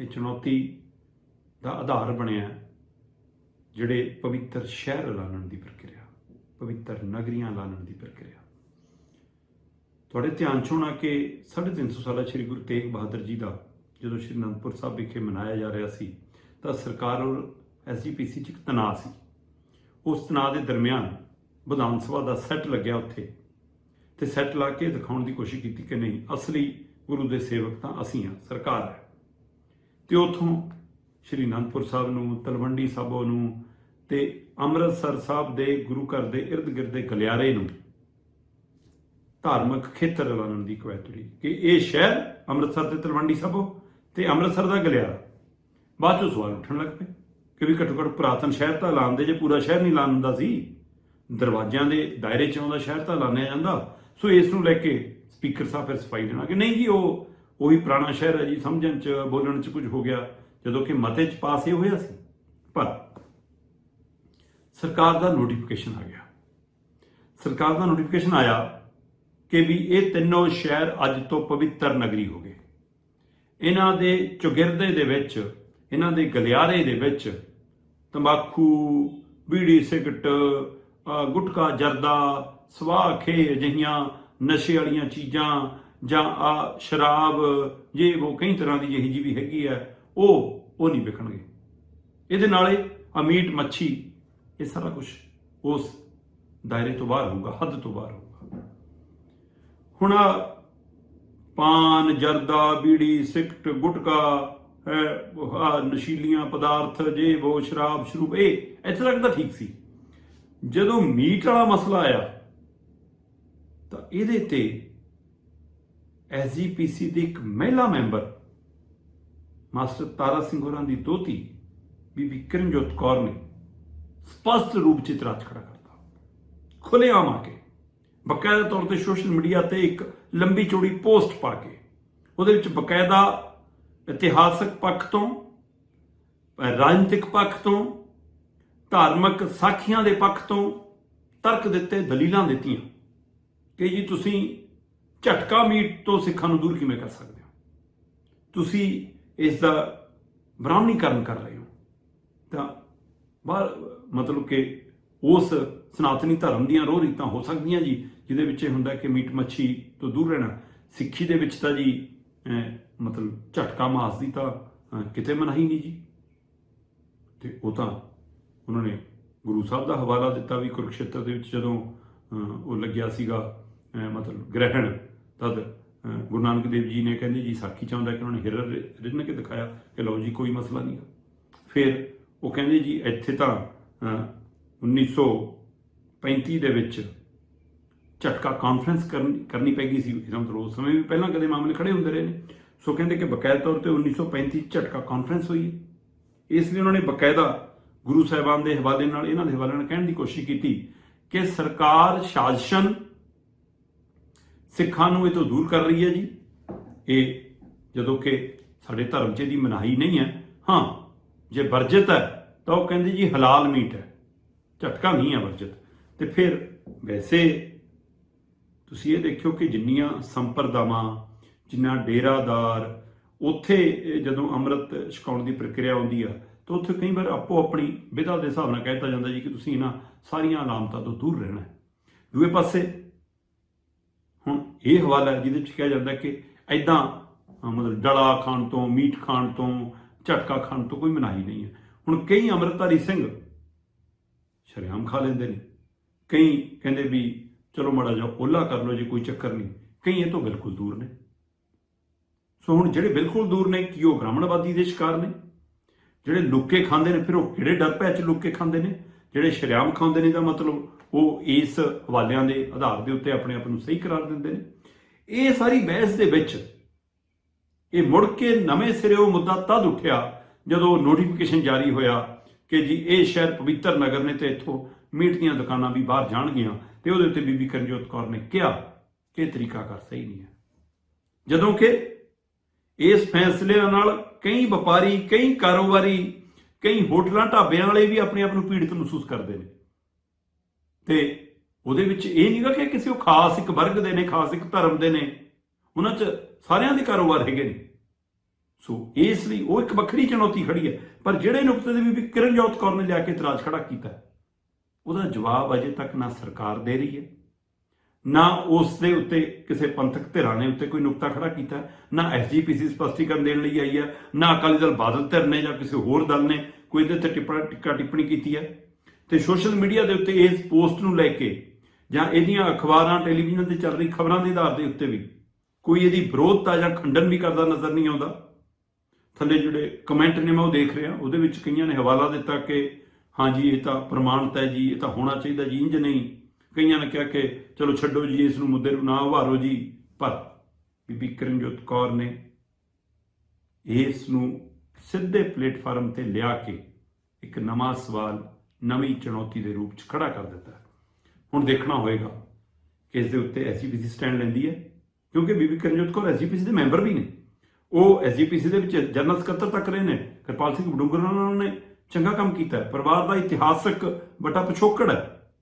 ਇਹ ਚੁਣੌਤੀ ਦਾ ਆਧਾਰ ਬਣਿਆ ਜਿਹੜੇ ਪਵਿੱਤਰ ਸ਼ਹਿਰ ਐਲਾਨਣ ਦੀ ਪ੍ਰਕਿਰਿਆ, ਪਵਿੱਤਰ ਨਗਰੀਆਂ ਐਲਾਨਣ ਦੀ ਪ੍ਰਕਿਰਿਆ। ਤੁਹਾਡੇ ਧਿਆਨ 'ਚ ਹੋਣਾ ਕਿ 350 ਸਾਲਾ ਸ੍ਰੀ ਗੁਰੂ ਤੇਗ ਬਹਾਦਰ ਜੀ ਦਾ ਜਦੋਂ ਸ਼੍ਰੀ ਅਨੰਦਪੁਰ ਸਾਹਿਬ ਵਿਖੇ ਮਨਾਇਆ ਜਾ ਰਿਹਾ ਸੀ, ਤਾਂ ਸਰਕਾਰ ਔਰ ਐਸਜੀਪੀਸੀ 'ਚ ਇੱਕ ਤਣਾਅ ਸੀ। ਉਸ ਤਣਾਅ ਦੇ ਦਰਮਿਆਨ ਵਿਧਾਨ ਸਭਾ ਦਾ ਸੈੱਟ ਲੱਗਿਆ ਉੱਥੇ ਤੇ ਸੈੱਟ ਲਾ ਕੇ ਦਿਖਾਉਣ ਦੀ ਕੋਸ਼ਿਸ਼ ਕੀਤੀ ਕਿ ਨਹੀਂ, ਅਸਲੀ ਗੁਰੂ ਦੇ ਸੇਵਕ ਤਾਂ ਅਸੀਂ ਹਾਂ, ਸਰਕਾਰ ਹੈ। ਤੇ ਉਥੋਂ ਸ਼੍ਰੀ ਅਨੰਦਪੁਰ ਸਾਹਿਬ ਨੂੰ, ਤਲਵੰਡੀ ਸਾਬੋ ਨੂੰ ਤੇ ਅੰਮ੍ਰਿਤਸਰ ਸਾਹਿਬ ਦੇ ਗੁਰੂ ਘਰ ਦੇ ਇਰਦ ਗਿਰਦ ਦੇ ਗਲਿਆਰੇ ਨੂੰ ਧਾਰਮਿਕ ਖੇਤਰ ਐਲਾਨਣ ਦੀ ਕਵਾਇਦ ਹੋਈ ਕਿ ਇਹ ਸ਼ਹਿਰ ਅੰਮ੍ਰਿਤਸਰ ਤੇ ਤਲਵੰਡੀ ਸਾਬੋ ਤੇ ਅੰਮ੍ਰਿਤਸਰ ਦਾ ਗਲਿਆਰਾ। ਬਾਅਦ ਚੋਂ ਸਵਾਲ ਉੱਠਣ ਲੱਗ ਪਏ ਕਿ ਵੀ ਘੱਟੋ ਘੱਟ ਪੁਰਾਤਨ ਸ਼ਹਿਰ ਤਾਂ ਐਲਾਨਦੇ ਜੇ ਪੂਰਾ ਸ਼ਹਿਰ ਨਹੀਂ ਐਲਾਨ ਹੁੰਦਾ ਸੀ। ਦਰਵਾਜ਼ਿਆਂ ਦੇ ਦਾਇਰੇ 'ਚ ਆਉਂਦਾ ਸ਼ਹਿਰ ਤਾਂ ਐਲਾਨਿਆ ਜਾਂਦਾ। ਸੋ ਇਸ ਨੂੰ ਲੈ ਕੇ ਸਪੀਕਰ ਸਾਹਿਬ ਫਿਰ ਸਫ਼ਾਈ ਦੇਣਾ ਕਿ ਨਹੀਂ ਜੀ, ਉਹ ਉਹੀ ਪੁਰਾਣਾ ਸ਼ਹਿਰ ਹੈ ਜੀ, ਸਮਝਣ 'ਚ, ਬੋਲਣ 'ਚ ਕੁਝ ਹੋ ਗਿਆ, ਜਦੋਂ ਕਿ ਮਤੇ 'ਚ ਪਾਸ ਇਹ ਹੋਇਆ ਸੀ। ਪਰ ਸਰਕਾਰ ਦਾ ਨੋਟੀਫਿਕੇਸ਼ਨ ਆ ਗਿਆ। ਸਰਕਾਰ ਦਾ ਨੋਟੀਫਿਕੇਸ਼ਨ ਆਇਆ ਕਿ ਵੀ ਇਹ ਤਿੰਨੋਂ ਸ਼ਹਿਰ ਅੱਜ ਤੋਂ ਪਵਿੱਤਰ ਨਗਰੀ ਹੋ ਗਏ। ਇਹਨਾਂ ਦੇ ਚੁਗਿਰਦੇ ਦੇ ਵਿੱਚ, ਇਹਨਾਂ ਦੇ ਗਲਿਆਰੇ ਦੇ ਵਿੱਚ ਤੰਬਾਕੂ, ਬੀੜੀ ਸਿਗਰਟ ਗੁਟਕਾ, ਜਰਦਾ, ਸਵਾਹ ਖੇ ਅਜਿਹੀਆਂ ਨਸ਼ੇ ਵਾਲੀਆਂ ਚੀਜ਼ਾਂ ਜਾਂ ਆ ਸ਼ਰਾਬ, ਜੇ ਉਹ ਕਈ ਤਰ੍ਹਾਂ ਦੀ ਜਿਹੀ ਜੀ ਵੀ ਹੈਗੀ ਹੈ, ਉਹ ਉਹ ਨਹੀਂ ਵਿਕਣਗੇ ਇਹਦੇ ਨਾਲੇ ਅਮੀਟ ਮੱਛੀ ਇਹ ਸਾਰਾ ਕੁਝ ਉਸ ਦਾਇਰੇ ਤੋਂ ਬਾਹਰ ਹੋਊਗਾ, ਹੱਦ ਤੋਂ ਬਾਹਰ ਹੋਊਗਾ। ਹੁਣ ਪਾਨ, ਜਰਦਾ, ਬੀੜੀ, ਸਿਕਟ, ਗੁਟਕਾ ਨਸ਼ੀਲੀਆਂ ਪਦਾਰਥ ਜੇ ਉਹ ਸ਼ਰਾਬ ਸ਼ਰੂਬ ਇਹ ਇੱਥੇ ਤੱਕ ਤਾਂ ਠੀਕ ਸੀ। ਜਦੋਂ ਮੀਟ ਵਾਲਾ ਮਸਲਾ ਆਇਆ, ਤਾਂ ਇਹਦੇ ਤੇ ਐਸਜੀਪੀਸੀ ਦੀ ਇੱਕ ਮਹਿਲਾ ਮੈਂਬਰ, ਮਾਸਟਰ ਤਾਰਾ ਸਿੰਘ ਹੋਰਾਂ ਦੀ ਦੋਤੀ ਬੀਬੀ ਕਿਰਨਜੋਤ ਕੌਰ ਨੇ ਸਪਸ਼ਟ ਰੂਪ ਚ ਇਤਰਾਜ਼ ਖੜਾ ਕਰਤਾ। ਖੁੱਲ੍ਹੇਆਮ ਆ ਕੇ। ਬਕਾਇਦਾ ਤੌਰ ਤੇ ਸੋਸ਼ਲ ਮੀਡੀਆ ਤੇ ਇੱਕ ਲੰਬੀ ਚੌੜੀ ਪੋਸਟ ਪਾ ਕੇ, ਉਹਦੇ ਵਿੱਚ ਬਕਾਇਦਾ ਇਤਿਹਾਸਕ ਪੱਖ ਤੋਂ, ਰਾਜਨੀਤਿਕ ਪੱਖ ਤੋਂ, ਧਾਰਮਿਕ ਸਾਖੀਆਂ ਦੇ ਪੱਖ ਤੋਂ ਤਰਕ ਦਿੱਤੇ, ਦਲੀਲਾਂ ਦਿੱਤੀਆਂ ਕਿ ਜੀ ਤੁਸੀਂ ਝਟਕਾ ਮੀਟ ਤੋਂ ਸਿੱਖਾਂ ਨੂੰ ਦੂਰ ਕਿਵੇਂ ਕਰ ਸਕਦੇ ਹੋ? ਤੁਸੀਂ ਇਸ ਦਾ ਬ੍ਰਾਹਮਣੀਕਰਨ ਕਰ ਰਹੇ ਹੋ। ਤਾਂ ਬਾਹਰ ਮਤਲਬ ਕਿ ਉਸ ਸਨਾਤਨੀ ਧਰਮ ਦੀਆਂ ਰੋਹ ਰੀਤਾਂ ਹੋ ਸਕਦੀਆਂ ਜੀ, ਜਿਹਦੇ ਵਿੱਚ ਇਹ ਹੁੰਦਾ ਕਿ ਮੀਟ ਮੱਛੀ ਤੋਂ ਦੂਰ ਰਹਿਣਾ। ਸਿੱਖੀ ਦੇ ਵਿੱਚ ਤਾਂ ਜੀ ਮਤਲਬ ਝਟਕਾ ਮਾਸ ਦੀ ਤਾਂ ਕਿਤੇ ਮਨਾਹੀ ਨਹੀਂ ਜੀ। ਤੇ ਉਹ ਤਾਂ ਉਹਨਾਂ ਨੇ ਗੁਰੂ ਸਾਹਿਬ ਦਾ ਹਵਾਲਾ ਦਿੱਤਾ ਵੀ ਕੁਰਕਸ਼ੇਤਰ ਦੇ ਵਿੱਚ ਜਦੋਂ ਉਹ ਲੱਗਿਆ ਸੀਗਾ ਮਤਲਬ ਗ੍ਰਹਿਣ, ਤਦ ਗੁਰੂ ਨਾਨਕ ਦੇਵ ਜੀ ਨੇ ਕਹਿੰਦੇ ਜੀ ਸਾਖੀ ਚਾਹੁੰਦਾ ਕਿ ਉਹਨਾਂ ਨੇ ਹਿਰਰ ਰਿੰਨ ਕੇ ਦਿਖਾਇਆ ਕਿ ਲਓ ਜੀ ਕੋਈ ਮਸਲਾ ਨਹੀਂ ਫਿਰ ਉਹ ਕਹਿੰਦੇ ਜੀ ਇੱਥੇ ਤਾਂ 1935 ਦੇ ਵਿੱਚ ਝਟਕਾ ਕਾਨਫਰੰਸ ਕਰਨੀ ਕਰਨੀ ਪੈ ਗਈ ਸੀ ਇਹਨਾਂ ਤੋਂ ਉਸ ਸਮੇਂ ਵੀ ਪਹਿਲਾਂ ਕਦੇ ਮਾਮਲੇ ਖੜੇ ਹੁੰਦੇ ਰਹੇ ਨੇ। ਸੋ ਕਹਿੰਦੇ ਕਿ ਬਕਾਇਦਾ ਤੌਰ ਤੇ 1935 'ਚ ਝਟਕਾ ਕਾਨਫਰੰਸ ਹੋਈ ਹੈ। ਇਸ ਲਈ ਉਹਨਾਂ ਨੇ ਬਕਾਇਦਾ ਗੁਰੂ ਸਾਹਿਬਾਨ ਦੇ ਹਵਾਲੇ ਨਾਲ, ਇਹਨਾਂ ਦੇ ਹਵਾਲੇ ਨਾਲ ਕਹਿਣ ਦੀ ਕੋਸ਼ਿਸ਼ ਕੀਤੀ ਕਿ ਸਰਕਾਰ ਸ਼ਾਸਨ ਸਿੱਖਾਂ ਨੂੰ ਇਹ ਤੋਂ ਦੂਰ ਕਰ ਰਹੀ ਹੈ ਜੀ। ਇਹ ਜਦੋਂ ਕਿ ਸਾਡੇ ਧਰਮ 'ਚ ਇਹਦੀ ਮਨਾਹੀ ਨਹੀਂ ਹੈ। ਹਾਂ, ਜੇ ਵਰਜਿਤ ਹੈ ਤਾਂ ਉਹ ਕਹਿੰਦੇ ਜੀ ਹਲਾਲ ਮੀਟ ਹੈ। ਝਟਕਾ ਨਹੀਂ ਹੈ ਵਰਜਿਤ। ਤੇ ਫਿਰ ਵੈਸੇ ਤੁਸੀਂ ਇਹ ਦੇਖਿਓ ਕਿ ਜਿੰਨੀਆਂ ਸੰਪਰਦਾਵਾਂ, ਜਿੰਨਾ ਡੇਰਾਦਾਰ, ਉੱਥੇ ਜਦੋਂ ਅੰਮ੍ਰਿਤ ਛਕਾਉਣ ਦੀ ਪ੍ਰਕਿਰਿਆ ਆਉਂਦੀ ਆ, ਤਾਂ ਉੱਥੇ ਕਈ ਵਾਰ ਆਪੋ ਆਪਣੀ ਵਿਧਾ ਦੇ ਹਿਸਾਬ ਨਾਲ ਕਹਿਤਾ ਜਾਂਦਾ ਜੀ ਕਿ ਤੁਸੀਂ ਇਹਨਾਂ ਸਾਰੀਆਂ ਅਲਾਮਤਾਂ ਤੋਂ ਦੂਰ ਰਹਿਣਾ ਦੂਏ ਪਾਸੇ ਹੁਣ ਇਹ ਹਵਾਲਾ ਹੈ ਜਿਹਦੇ ਵਿੱਚ ਕਿਹਾ ਜਾਂਦਾ ਕਿ ਐਦਾਂ ਮਤਲਬ ਡਲਾ ਖਾਣ ਤੋਂ, ਮੀਟ ਖਾਣ ਤੋਂ, ਝਟਕਾ ਖਾਣ ਤੋਂ ਕੋਈ ਮਨਾਹੀ ਨਹੀਂ ਹੈ। ਹੁਣ ਕਈ ਅੰਮ੍ਰਿਤਧਾਰੀ ਸਿੰਘ ਸ਼ਰੇਆਮ ਖਾ ਲੈਂਦੇ ਨੇ। ਕਈ ਕਹਿੰਦੇ ਵੀ ਚਲੋ ਮਾੜਾ ਜਿਹਾ ਓਲਾ ਕਰ ਲਓ ਜੇ ਕੋਈ ਚੱਕਰ ਨਹੀਂ। ਕਈ ਇਹ ਤੋਂ ਬਿਲਕੁਲ ਦੂਰ ਨੇ। ਸੋ ਹੁਣ ਜਿਹੜੇ ਬਿਲਕੁਲ ਦੂਰ ਨੇ, ਕੀ ਉਹ ਬ੍ਰਾਹਮਣਵਾਦੀ ਦੇ ਸ਼ਿਕਾਰ ਨੇ? ਜਿਹੜੇ ਲੁੱਕੇ ਖਾਂਦੇ ਨੇ, ਫਿਰ ਉਹ ਕਿਹੜੇ ਡਰ ਭੈ ਚ ਲੁੱਕੇ ਖਾਂਦੇ ਨੇ? ਜਿਹੜੇ ਸ਼ਰਿਆਮ ਖਾਂਦੇ ਨੇ ਦਾ ਮਤਲਬ ਉਹ ਇਸ ਹਵਾਲਿਆਂ ਦੇ ਆਧਾਰ ਦੇ ਉੱਤੇ ਆਪਣੇ ਆਪ ਨੂੰ ਸਹੀ ਕਰਾਰ ਦਿੰਦੇ ਨੇ। ਇਹ ਸਾਰੀ ਬਹਿਸ ਦੇ ਵਿੱਚ ਇਹ ਮੁੜ ਕੇ ਨਵੇਂ ਸਿਰੇ ਉਹ ਮੁੱਦਾ ਤਦ ਉੱਠਿਆ ਜਦੋਂ ਨੋਟੀਫਿਕੇਸ਼ਨ ਜਾਰੀ ਹੋਇਆ ਕਿ ਜੀ ਇਹ ਸ਼ਹਿਰ ਪਵਿੱਤਰ ਨਗਰ ਨੇ ਤੇ ਇੱਥੋਂ ਮੀਟ ਦੀਆਂ ਦੁਕਾਨਾਂ ਵੀ ਬਾਹਰ ਜਾਣਗੀਆਂ, ਤੇ ਉਹਦੇ ਉੱਤੇ ਬੀਬੀ ਕਰਨਜੋਤ ਕੌਰ ਨੇ ਕਿਹਾ ਕਿ ਇਹ ਤਰੀਕਾਕਾਰ ਸਹੀ ਨਹੀਂ ਹੈ। ਜਦੋਂ ਕਿ ਇਸ ਫੈਸਲੇ ਨਾਲ ਕਈ ਵਪਾਰੀ, ਕਈ ਕਾਰੋਬਾਰੀ, ਕਈ ਹੋਟਲਾਂ ਢਾਬਿਆਂ ਵਾਲੇ ਵੀ ਆਪਣੇ ਆਪ ਨੂੰ ਪੀੜਤ ਮਹਿਸੂਸ ਕਰਦੇ ਨੇ। ਤੇ ਉਹਦੇ ਵਿੱਚ ਇਹ ਨਹੀਂਗਾ ਕਿ ਕਿਸੇ ਉਹ ਖਾਸ ਇੱਕ ਵਰਗ ਦੇ ਨੇ, ਖਾਸ ਇੱਕ ਧਰਮ ਦੇ ਨੇ, ਉਹਨਾਂ 'ਚ ਸਾਰਿਆਂ ਦੇ ਕਾਰੋਬਾਰ ਹੈਗੇ ਨੇ। ਸੋ ਇਸ ਲਈ ਉਹ ਇੱਕ ਵੱਖਰੀ ਚੁਣੌਤੀ ਖੜੀ ਹੈ। ਪਰ ਜਿਹੜੇ ਨੁਕਤੇ ਦੇ ਵੀ ਕਿਰਨਜੋਤ ਕੌਰ ਨੇ ਲਿਆ ਕੇ ਇਤਰਾਜ਼ ਖੜਾ ਕੀਤਾ ਉਹਦਾ ਜਵਾਬ ਅਜੇ ਤੱਕ ਨਾ ਸਰਕਾਰ ਦੇ ਰਹੀ ਹੈ ਨਾ ਉਸ ਦੇ ਉੱਤੇ ਕਿਸੇ ਪੰਥਕ ਧਿਰਾਂ ਨੇ ਉੱਤੇ ਕੋਈ ਨੁਕਤਾ ਖੜਾ ਕੀਤਾ ਹੈ, ਨਾ ਐਸਜੀਪੀਸੀ ਸਪਸ਼ਟੀਕਰਨ ਦੇਣ ਲਈ ਆਈ ਹੈ ਨਾ ਅਕਾਲੀ ਦਲ ਬਾਦਲ ਧਿਰ ਨੇ ਜਾਂ ਕਿਸੇ ਹੋਰ ਦਲ ਨੇ ਕੋਈ ਇਹਦੇ ਤੇ ਟਿੱਪਣਾ ਟਿੱਕਾ ਟਿੱਪਣੀ ਕੀਤੀ ਹੈ। ਤੇ ਸੋਸ਼ਲ ਮੀਡੀਆ ਦੇ ਉੱਤੇ ਇਸ ਪੋਸਟ ਨੂੰ ਲੈ ਕੇ ਜਾਂ ਇਹਦੀਆਂ ਅਖਬਾਰਾਂ ਟੈਲੀਵਿਜ਼ਨ ਤੇ ਚੱਲ ਰਹੀ ਖਬਰਾਂ ਦੇ ਆਧਾਰ ਦੇ ਉੱਤੇ ਵੀ ਕੋਈ ਇਹਦੀ ਵਿਰੋਧਤਾ ਜਾਂ ਖੰਡਨ ਵੀ ਕਰਦਾ ਨਜ਼ਰ ਨਹੀਂ ਆਉਂਦਾ। ਥੱਲੇ ਜਿਹੜੇ ਕਮੈਂਟ ਨੇ, ਮੈਂ ਉਹ ਦੇਖ ਰਿਹਾ। ਉਹਦੇ ਵਿੱਚ ਕਈਆਂ ਨੇ ਹਵਾਲਾ ਦਿੱਤਾ ਕਿ ਹਾਂਜੀ ਇਹ ਤਾਂ ਪ੍ਰਮਾਣਿਤ ਹੈ ਜੀ, ਇਹ ਤਾਂ ਹੋਣਾ ਚਾਹੀਦਾ ਜੀ ਇੰਜ ਨਹੀਂ। ਕਈਆਂ ਨੇ ਕਿਹਾ ਕਿ, ਚਲੋ ਛੱਡੋ ਜੀ, ਇਸ ਨੂੰ ਮੁੱਦੇ ਨੂੰ ਨਾ ਉਭਾਰੋ ਜੀ। ਪਰ ਬੀਬੀ ਕਿਰਨਜੋਤ ਕੌਰ ਨੇ ਇਸ ਨੂੰ ਸਿੱਧੇ ਪਲੇਟਫਾਰਮ ਤੇ ਲਿਆ ਕੇ ਇੱਕ ਨਵਾਂ ਸਵਾਲ ਨਵੀਂ ਚੁਣੌਤੀ ਦੇ ਰੂਪ 'ਚ ਖੜਾ ਕਰ ਦਿੱਤਾ ਹੁਣ ਦੇਖਣਾ ਹੋਏਗਾ ਕਿ ਇਸ ਦੇ ਉੱਤੇ ਐਸਜੀਪੀਸੀ ਸਟੈਂਡ ਲੈਂਦੀ ਹੈ, ਕਿਉਂਕਿ ਬੀਬੀ ਕਰਨਜੋਤ ਕੌਰ ਐਸਜੀਪੀਸੀ ਦੇ ਮੈਂਬਰ ਵੀ ਨੇ। ਉਹ ਐਸਜੀਪੀਸੀ ਦੇ ਵਿੱਚ ਜਨਰਲ ਸਕੱਤਰ ਤੱਕ ਰਹੇ ਨੇ, ਕਿਰਪਾਲ ਸਿੰਘ ਬਡੂੰਗਰ ਉਹਨਾਂ ਨੇ ਚੰਗਾ ਕੰਮ ਕੀਤਾ ਹੈ। ਪਰਿਵਾਰ ਦਾ ਇਤਿਹਾਸਕ ਵੱਡਾ ਪਿਛੋਕੜ ਹੈ।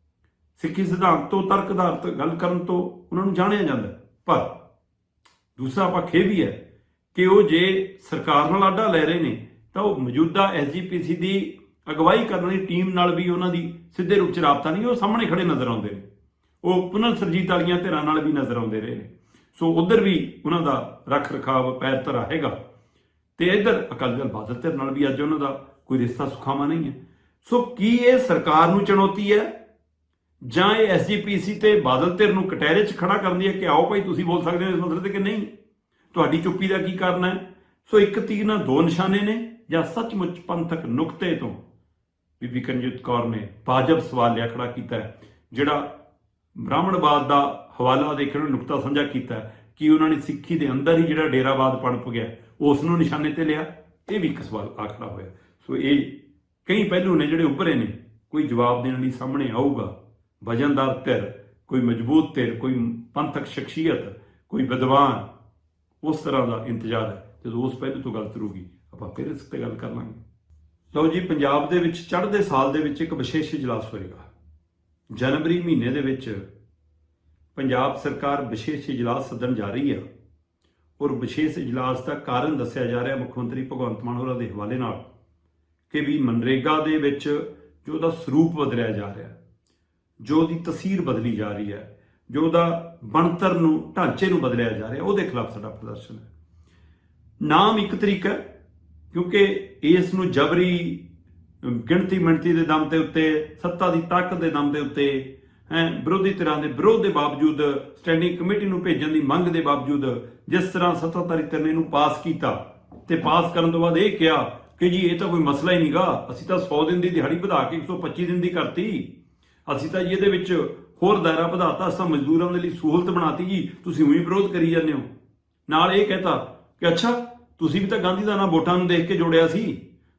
ਸਿੱਖੀ ਸਿਧਾਂਤ ਤੋਂ ਤਰਕ ਆਧਾਰਿਤ ਗੱਲ ਕਰਨ ਤੋਂ ਉਹਨਾਂ ਨੂੰ ਜਾਣਿਆ ਜਾਂਦਾ ਪਰ ਦੂਸਰਾ ਪੱਖ ਇਹ ਵੀ ਹੈ ਕਿ ਉਹ ਜੇ ਸਰਕਾਰ ਨਾਲ ਆਡਾ ਲੈ ਰਹੇ ਨੇ, ਤਾਂ ਉਹ ਮੌਜੂਦਾ ਐਸਜੀਪੀਸੀ ਦੀ ਅਗਵਾਈ ਕਰਨ ਵਾਲੀ ਟੀਮ ਨਾਲ ਵੀ ਉਹਨਾਂ ਦੀ ਸਿੱਧੇ ਰੂਪ ਚ ਰਾਬਤਾ ਨਹੀਂ, ਉਹ ਸਾਹਮਣੇ ਖੜੇ ਨਜ਼ਰ ਆਉਂਦੇ ਨੇ। ਉਹ ਪੁਨਰ ਸਰਜੀਤ ਵਾਲੀਆਂ ਧਿਰਾਂ ਨਾਲ ਵੀ ਨਜ਼ਰ ਆਉਂਦੇ ਰਹੇ ਨੇ। ਸੋ ਉਧਰ ਵੀ ਉਹਨਾਂ ਦਾ ਰੱਖ ਰਖਾਵ ਪੈਰ ਧਰਾ ਹੈਗਾ। ਤੇ ਇੱਧਰ ਅਕਾਲੀ ਦਲ ਬਾਦਲ ਧਿਰ ਨਾਲ ਵੀ ਅੱਜ ਉਹਨਾਂ ਦਾ ਕੋਈ ਰਿਸ਼ਤਾ ਸੁਖਾਵਾਂ ਨਹੀਂ ਹੈ। ਸੋ ਕੀ ਇਹ ਸਰਕਾਰ ਨੂੰ ਚੁਣੌਤੀ ਹੈ? ਜਾਂ ਇਹ ਐਸਜੀਪੀਸੀ ਤੇ ਬਾਦਲ ਧਿਰ ਨੂੰ ਕਟਹਿਰੇ 'ਚ ਖੜਾ ਕਰਦੀ ਹੈ ਕਿ ਆਓ ਭਾਈ ਤੁਸੀਂ ਬੋਲ ਸਕਦੇ ਹੋ ਇਸ ਮਸਲੇ ਤੇ ਕਿ ਨਹੀਂ? ਤੁਹਾਡੀ ਚੁੱਪੀ ਦਾ ਕੀ ਕਾਰਨ ਹੈ? ਸੋ ਇੱਕ ਤੀਰ ਨਾਲ ਦੋ ਨਿਸ਼ਾਨੇ ਨੇ ਜਾਂ ਸੱਚਮੁੱਚ ਪੰਥਕ ਨੁਕਤੇ ਤੋਂ? ਬੀਬੀ ਕੰਜੀਤ ਕੌਰ ਨੇ ਵਾਜਬ ਸਵਾਲ ਲਿਆ ਖੜਾ ਕੀਤਾ ਹੈ, ਜਿਹੜਾ ਬ੍ਰਾਹਮਣਵਾਦ ਦਾ ਹਵਾਲਾ ਦੇਖਣ ਨੂੰ ਨੁਕਤਾ ਸਾਂਝਾ ਕੀਤਾ ਕਿ ਉਹਨਾਂ ਨੇ ਸਿੱਖੀ ਦੇ ਅੰਦਰ ਹੀ ਜਿਹੜਾ ਡੇਰਾਵਾਦ ਪਣਪ ਗਿਆ ਉਸ ਨੂੰ ਨਿਸ਼ਾਨੇ ਤੇ ਲਿਆ। ਇਹ ਵੀ ਇੱਕ ਸਵਾਲ ਆ ਹੋਇਆ। ਸੋ ਇਹ ਕਈ ਪਹਿਲੂ ਨੇ ਜਿਹੜੇ ਉੱਭਰੇ ਨੇ। ਕੋਈ ਜਵਾਬ ਦੇਣ ਲਈ ਸਾਹਮਣੇ ਆਊਗਾ। ਵਜਨਦਾਰ ਧਿਰ, ਕੋਈ ਮਜ਼ਬੂਤ ਧਿਰ, ਕੋਈ ਪੰਥਕ ਸ਼ਖਸੀਅਤ, ਕੋਈ ਵਿਦਵਾਨ, ਉਸ ਤਰ੍ਹਾਂ ਦਾ ਇੰਤਜ਼ਾਰ ਹੈ। ਜਦੋਂ ਉਸ ਪਹਿਲੂ ਤੋਂ ਗੱਲ ਕਰੂਗੀ ਆਪਾਂ ਫਿਰ ਇਸ ਤੇ ਗੱਲ ਕਰ ਲਾਂਗੇ। ਲਓ ਜੀ, ਪੰਜਾਬ ਦੇ ਵਿੱਚ ਚੜ੍ਹਦੇ ਸਾਲ ਦੇ ਵਿੱਚ ਇੱਕ ਵਿਸ਼ੇਸ਼ ਇਜਲਾਸ ਹੋਏਗਾ। ਜਨਵਰੀ ਮਹੀਨੇ ਦੇ ਵਿੱਚ ਪੰਜਾਬ ਸਰਕਾਰ ਵਿਸ਼ੇਸ਼ ਇਜਲਾਸ ਸੱਦਣ ਜਾ ਰਹੀ ਹੈ ਔਰ ਵਿਸ਼ੇਸ਼ ਇਜਲਾਸ ਦਾ ਕਾਰਨ ਦੱਸਿਆ ਜਾ ਰਿਹਾ ਮੁੱਖ ਮੰਤਰੀ ਭਗਵੰਤ ਮਾਨ ਹੋਰਾਂ ਦੇ ਹਵਾਲੇ ਨਾਲ ਕਿ ਵੀ ਮਨਰੇਗਾ ਦੇ ਵਿੱਚ ਜੋ ਉਹਦਾ ਸਰੂਪ ਬਦਲਿਆ ਜਾ ਰਿਹਾ, ਜੋ ਉਹਦੀ ਤਸਵੀਰ ਬਦਲੀ ਜਾ ਰਹੀ ਹੈ, ਜੋ ਉਹਦਾ ਬਣਤਰ ਨੂੰ, ਢਾਂਚੇ ਨੂੰ ਬਦਲਿਆ ਜਾ ਰਿਹਾ, ਉਹਦੇ ਖਿਲਾਫ ਸਾਡਾ ਪ੍ਰਦਰਸ਼ਨ ਹੈ। ਨਾਮ ਇੱਕ ਤਰੀਕਾ ਕਿਉਂਕਿ ਇਸ ਨੂੰ ਜਬਰੀ ਗਿਣਤੀ ਮਿਣਤੀ ਦੇ ਦਮ ਦੇ ਉੱਤੇ, ਸੱਤਾ ਦੀ ਤਾਕਤ ਦੇ ਦਮ ਦੇ ਉੱਤੇ ਵਿਰੋਧੀ ਧਿਰਾਂ ਦੇ ਵਿਰੋਧ ਦੇ ਬਾਵਜੂਦ, ਸਟੈਂਡਿੰਗ ਕਮੇਟੀ ਨੂੰ ਭੇਜਣ ਦੀ ਮੰਗ ਦੇ ਬਾਵਜੂਦ ਜਿਸ ਤਰ੍ਹਾਂ ਸੱਤਾਧਾਰੀ ਧਿਰ ਨੇ ਇਹਨੂੰ ਪਾਸ ਕੀਤਾ ਤੇ ਪਾਸ ਕਰਨ ਤੋਂ ਬਾਅਦ ਇਹ ਕਿਹਾ ਕਿ ਜੀ ਇਹ ਤਾਂ ਕੋਈ ਮਸਲਾ ਹੀ ਨਹੀਂਗਾ ਅਸੀਂ ਤਾਂ 100 ਦਿਨ ਦੀ ਦਿਹਾੜੀ ਵਧਾ ਕੇ 125 ਦਿਨ ਦੀ ਕਰਤੀ। ਅਸੀਂ ਤਾਂ ਜੀ ਇਹਦੇ ਵਿੱਚ ਹੋਰ ਦਾਇਰਾ ਵਧਾਤਾ, ਅਸਾਂ ਮਜ਼ਦੂਰਾਂ ਦੇ ਲਈ ਸਹੂਲਤ ਬਣਾਤੀ ਜੀ, ਤੁਸੀਂ ਉਹੀ ਵਿਰੋਧ ਕਰੀ ਜਾਂਦੇ ਹੋ। ਨਾਲ ਇਹ ਕਹਤਾ ਕਿ ਅੱਛਾ, ਤੁਸੀਂ ਵੀ ਤਾਂ ਗਾਂਧੀ ਦਾ ਨਾਮ ਵੋਟਾਂ ਨੂੰ ਦੇਖ ਕੇ ਜੋੜਿਆ ਸੀ।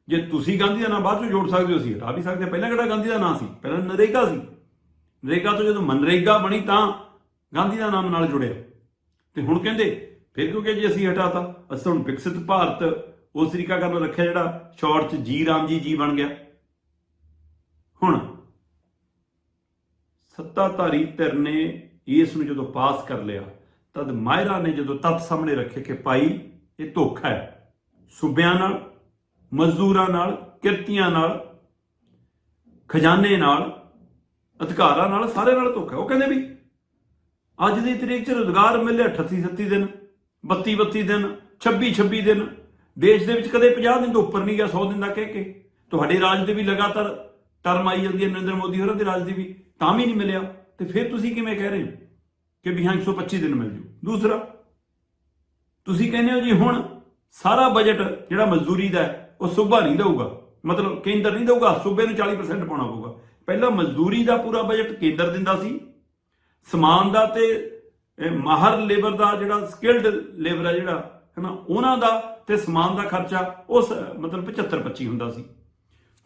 ਜੇ ਤੁਸੀਂ ਗਾਂਧੀ ਦਾ ਨਾਮ ਬਾਅਦ ਚੋਂ ਜੋੜ ਸਕਦੇ ਹੋ ਸੀ ਹਟਾ ਵੀ ਸਕਦੇ ਪਹਿਲਾਂ ਕਿਹੜਾ ਗਾਂਧੀ ਦਾ ਨਾਮ ਸੀ? ਪਹਿਲਾਂ ਨਰੇਗਾ ਸੀ। ਨਰੇਗਾ ਤੋਂ ਜਦੋਂ ਮਨਰੇਗਾ ਬਣੀ ਤਾਂ ਗਾਂਧੀ ਦਾ ਨਾਮ ਨਾਲ ਜੁੜਿਆ। ਤੇ ਹੁਣ ਕਹਿੰਦੇ, ਫਿਰ ਕਿਉਂਕਿ ਜੀ ਅਸੀਂ ਹਟਾਤਾ? ਅਸੀਂ ਹੁਣ ਵਿਕਸਿਤ ਭਾਰਤ, ਉਸ ਤਰੀਕਾ ਕਰਨ ਰੱਖਿਆ ਜਿਹੜਾ ਸ਼ਾਰਟ ਚ ਜੀ ਰਾਮ ਜੀ ਜੀ ਬਣ ਗਿਆ। ਹੁਣ ਸੱਤਾਧਾਰੀ ਧਿਰ ਨੇ ਇਸ ਨੂੰ ਜਦੋਂ ਪਾਸ ਕਰ ਲਿਆ, ਤਦ ਮਾਇਰਾ ਨੇ ਜਦੋਂ ਤੱਤ ਸਾਹਮਣੇ ਰੱਖੇ ਕਿ ਭਾਈ, ਇਹ ਧੋਖਾ ਹੈ। ਸੂਬਿਆਂ ਨਾਲ, ਮਜ਼ਦੂਰਾਂ ਨਾਲ, ਕਿਰਤੀਆਂ ਨਾਲ, ਖਜ਼ਾਨੇ ਨਾਲ ਅਧਿਕਾਰਾਂ ਨਾਲ ਸਾਰੇ ਨਾਲ ਧੋਖਾ, ਉਹ ਕਹਿੰਦੇ ਵੀ ਅੱਜ ਦੀ ਤਰੀਕ 'ਚ ਰੋਜ਼ਗਾਰ ਮਿਲਿਆ 38 37 ਦਿਨ 32 32 ਦਿਨ 26 26 ਦਿਨ। ਦੇਸ਼ ਦੇ ਵਿੱਚ ਕਦੇ 50 ਦਿਨ ਤੋਂ ਉੱਪਰ ਨਹੀਂ ਗਿਆ 100 ਦਿਨ ਦਾ ਕਹਿ ਕੇ। ਤੁਹਾਡੇ ਰਾਜ ਦੇ ਵੀ ਲਗਾਤਾਰ ਟਰਮ ਆਈ ਜਾਂਦੀ ਹੈ, ਨਰਿੰਦਰ ਮੋਦੀ ਹੋਰਾਂ ਦੇ ਰਾਜ ਦੀ ਵੀ ਤਾਂ ਵੀ ਨਹੀਂ ਮਿਲਿਆ। ਤੇ ਫਿਰ ਤੁਸੀਂ ਕਿਵੇਂ ਕਹਿ ਰਹੇ ਹੋ ਕਿ ਵੀ ਹਾਂ 125 ਦਿਨ ਮਿਲ ਜੂ ਦੂਸਰਾ, ਤੁਸੀਂ ਕਹਿੰਦੇ ਹੋ ਜੀ ਹੁਣ ਸਾਰਾ ਬਜਟ ਜਿਹੜਾ ਮਜ਼ਦੂਰੀ ਦਾ ਉਹ ਸੂਬਾ ਨਹੀਂ ਦੇਊਗਾ। ਮਤਲਬ ਕੇਂਦਰ ਨਹੀਂ ਦੇਊਗਾ, ਸੂਬੇ ਨੂੰ 40% ਪਾਉਣਾ ਪਊਗਾ। ਪਹਿਲਾਂ ਮਜ਼ਦੂਰੀ ਦਾ ਪੂਰਾ ਬਜਟ ਕੇਂਦਰ ਦਿੰਦਾ ਸੀ। ਸਮਾਨ ਦਾ ਤੇ ਮਾਹਰ ਲੇਬਰ ਦਾ ਜਿਹੜਾ ਸਕਿਲਡ ਲੇਬਰ ਹੈ ਜਿਹੜਾ, ਹੈਨਾ, ਉਹਨਾਂ ਦਾ ਤੇ ਸਮਾਨ ਦਾ ਖਰਚਾ ਉਸ ਮਤਲਬ 75 25 ਹੁੰਦਾ ਸੀ।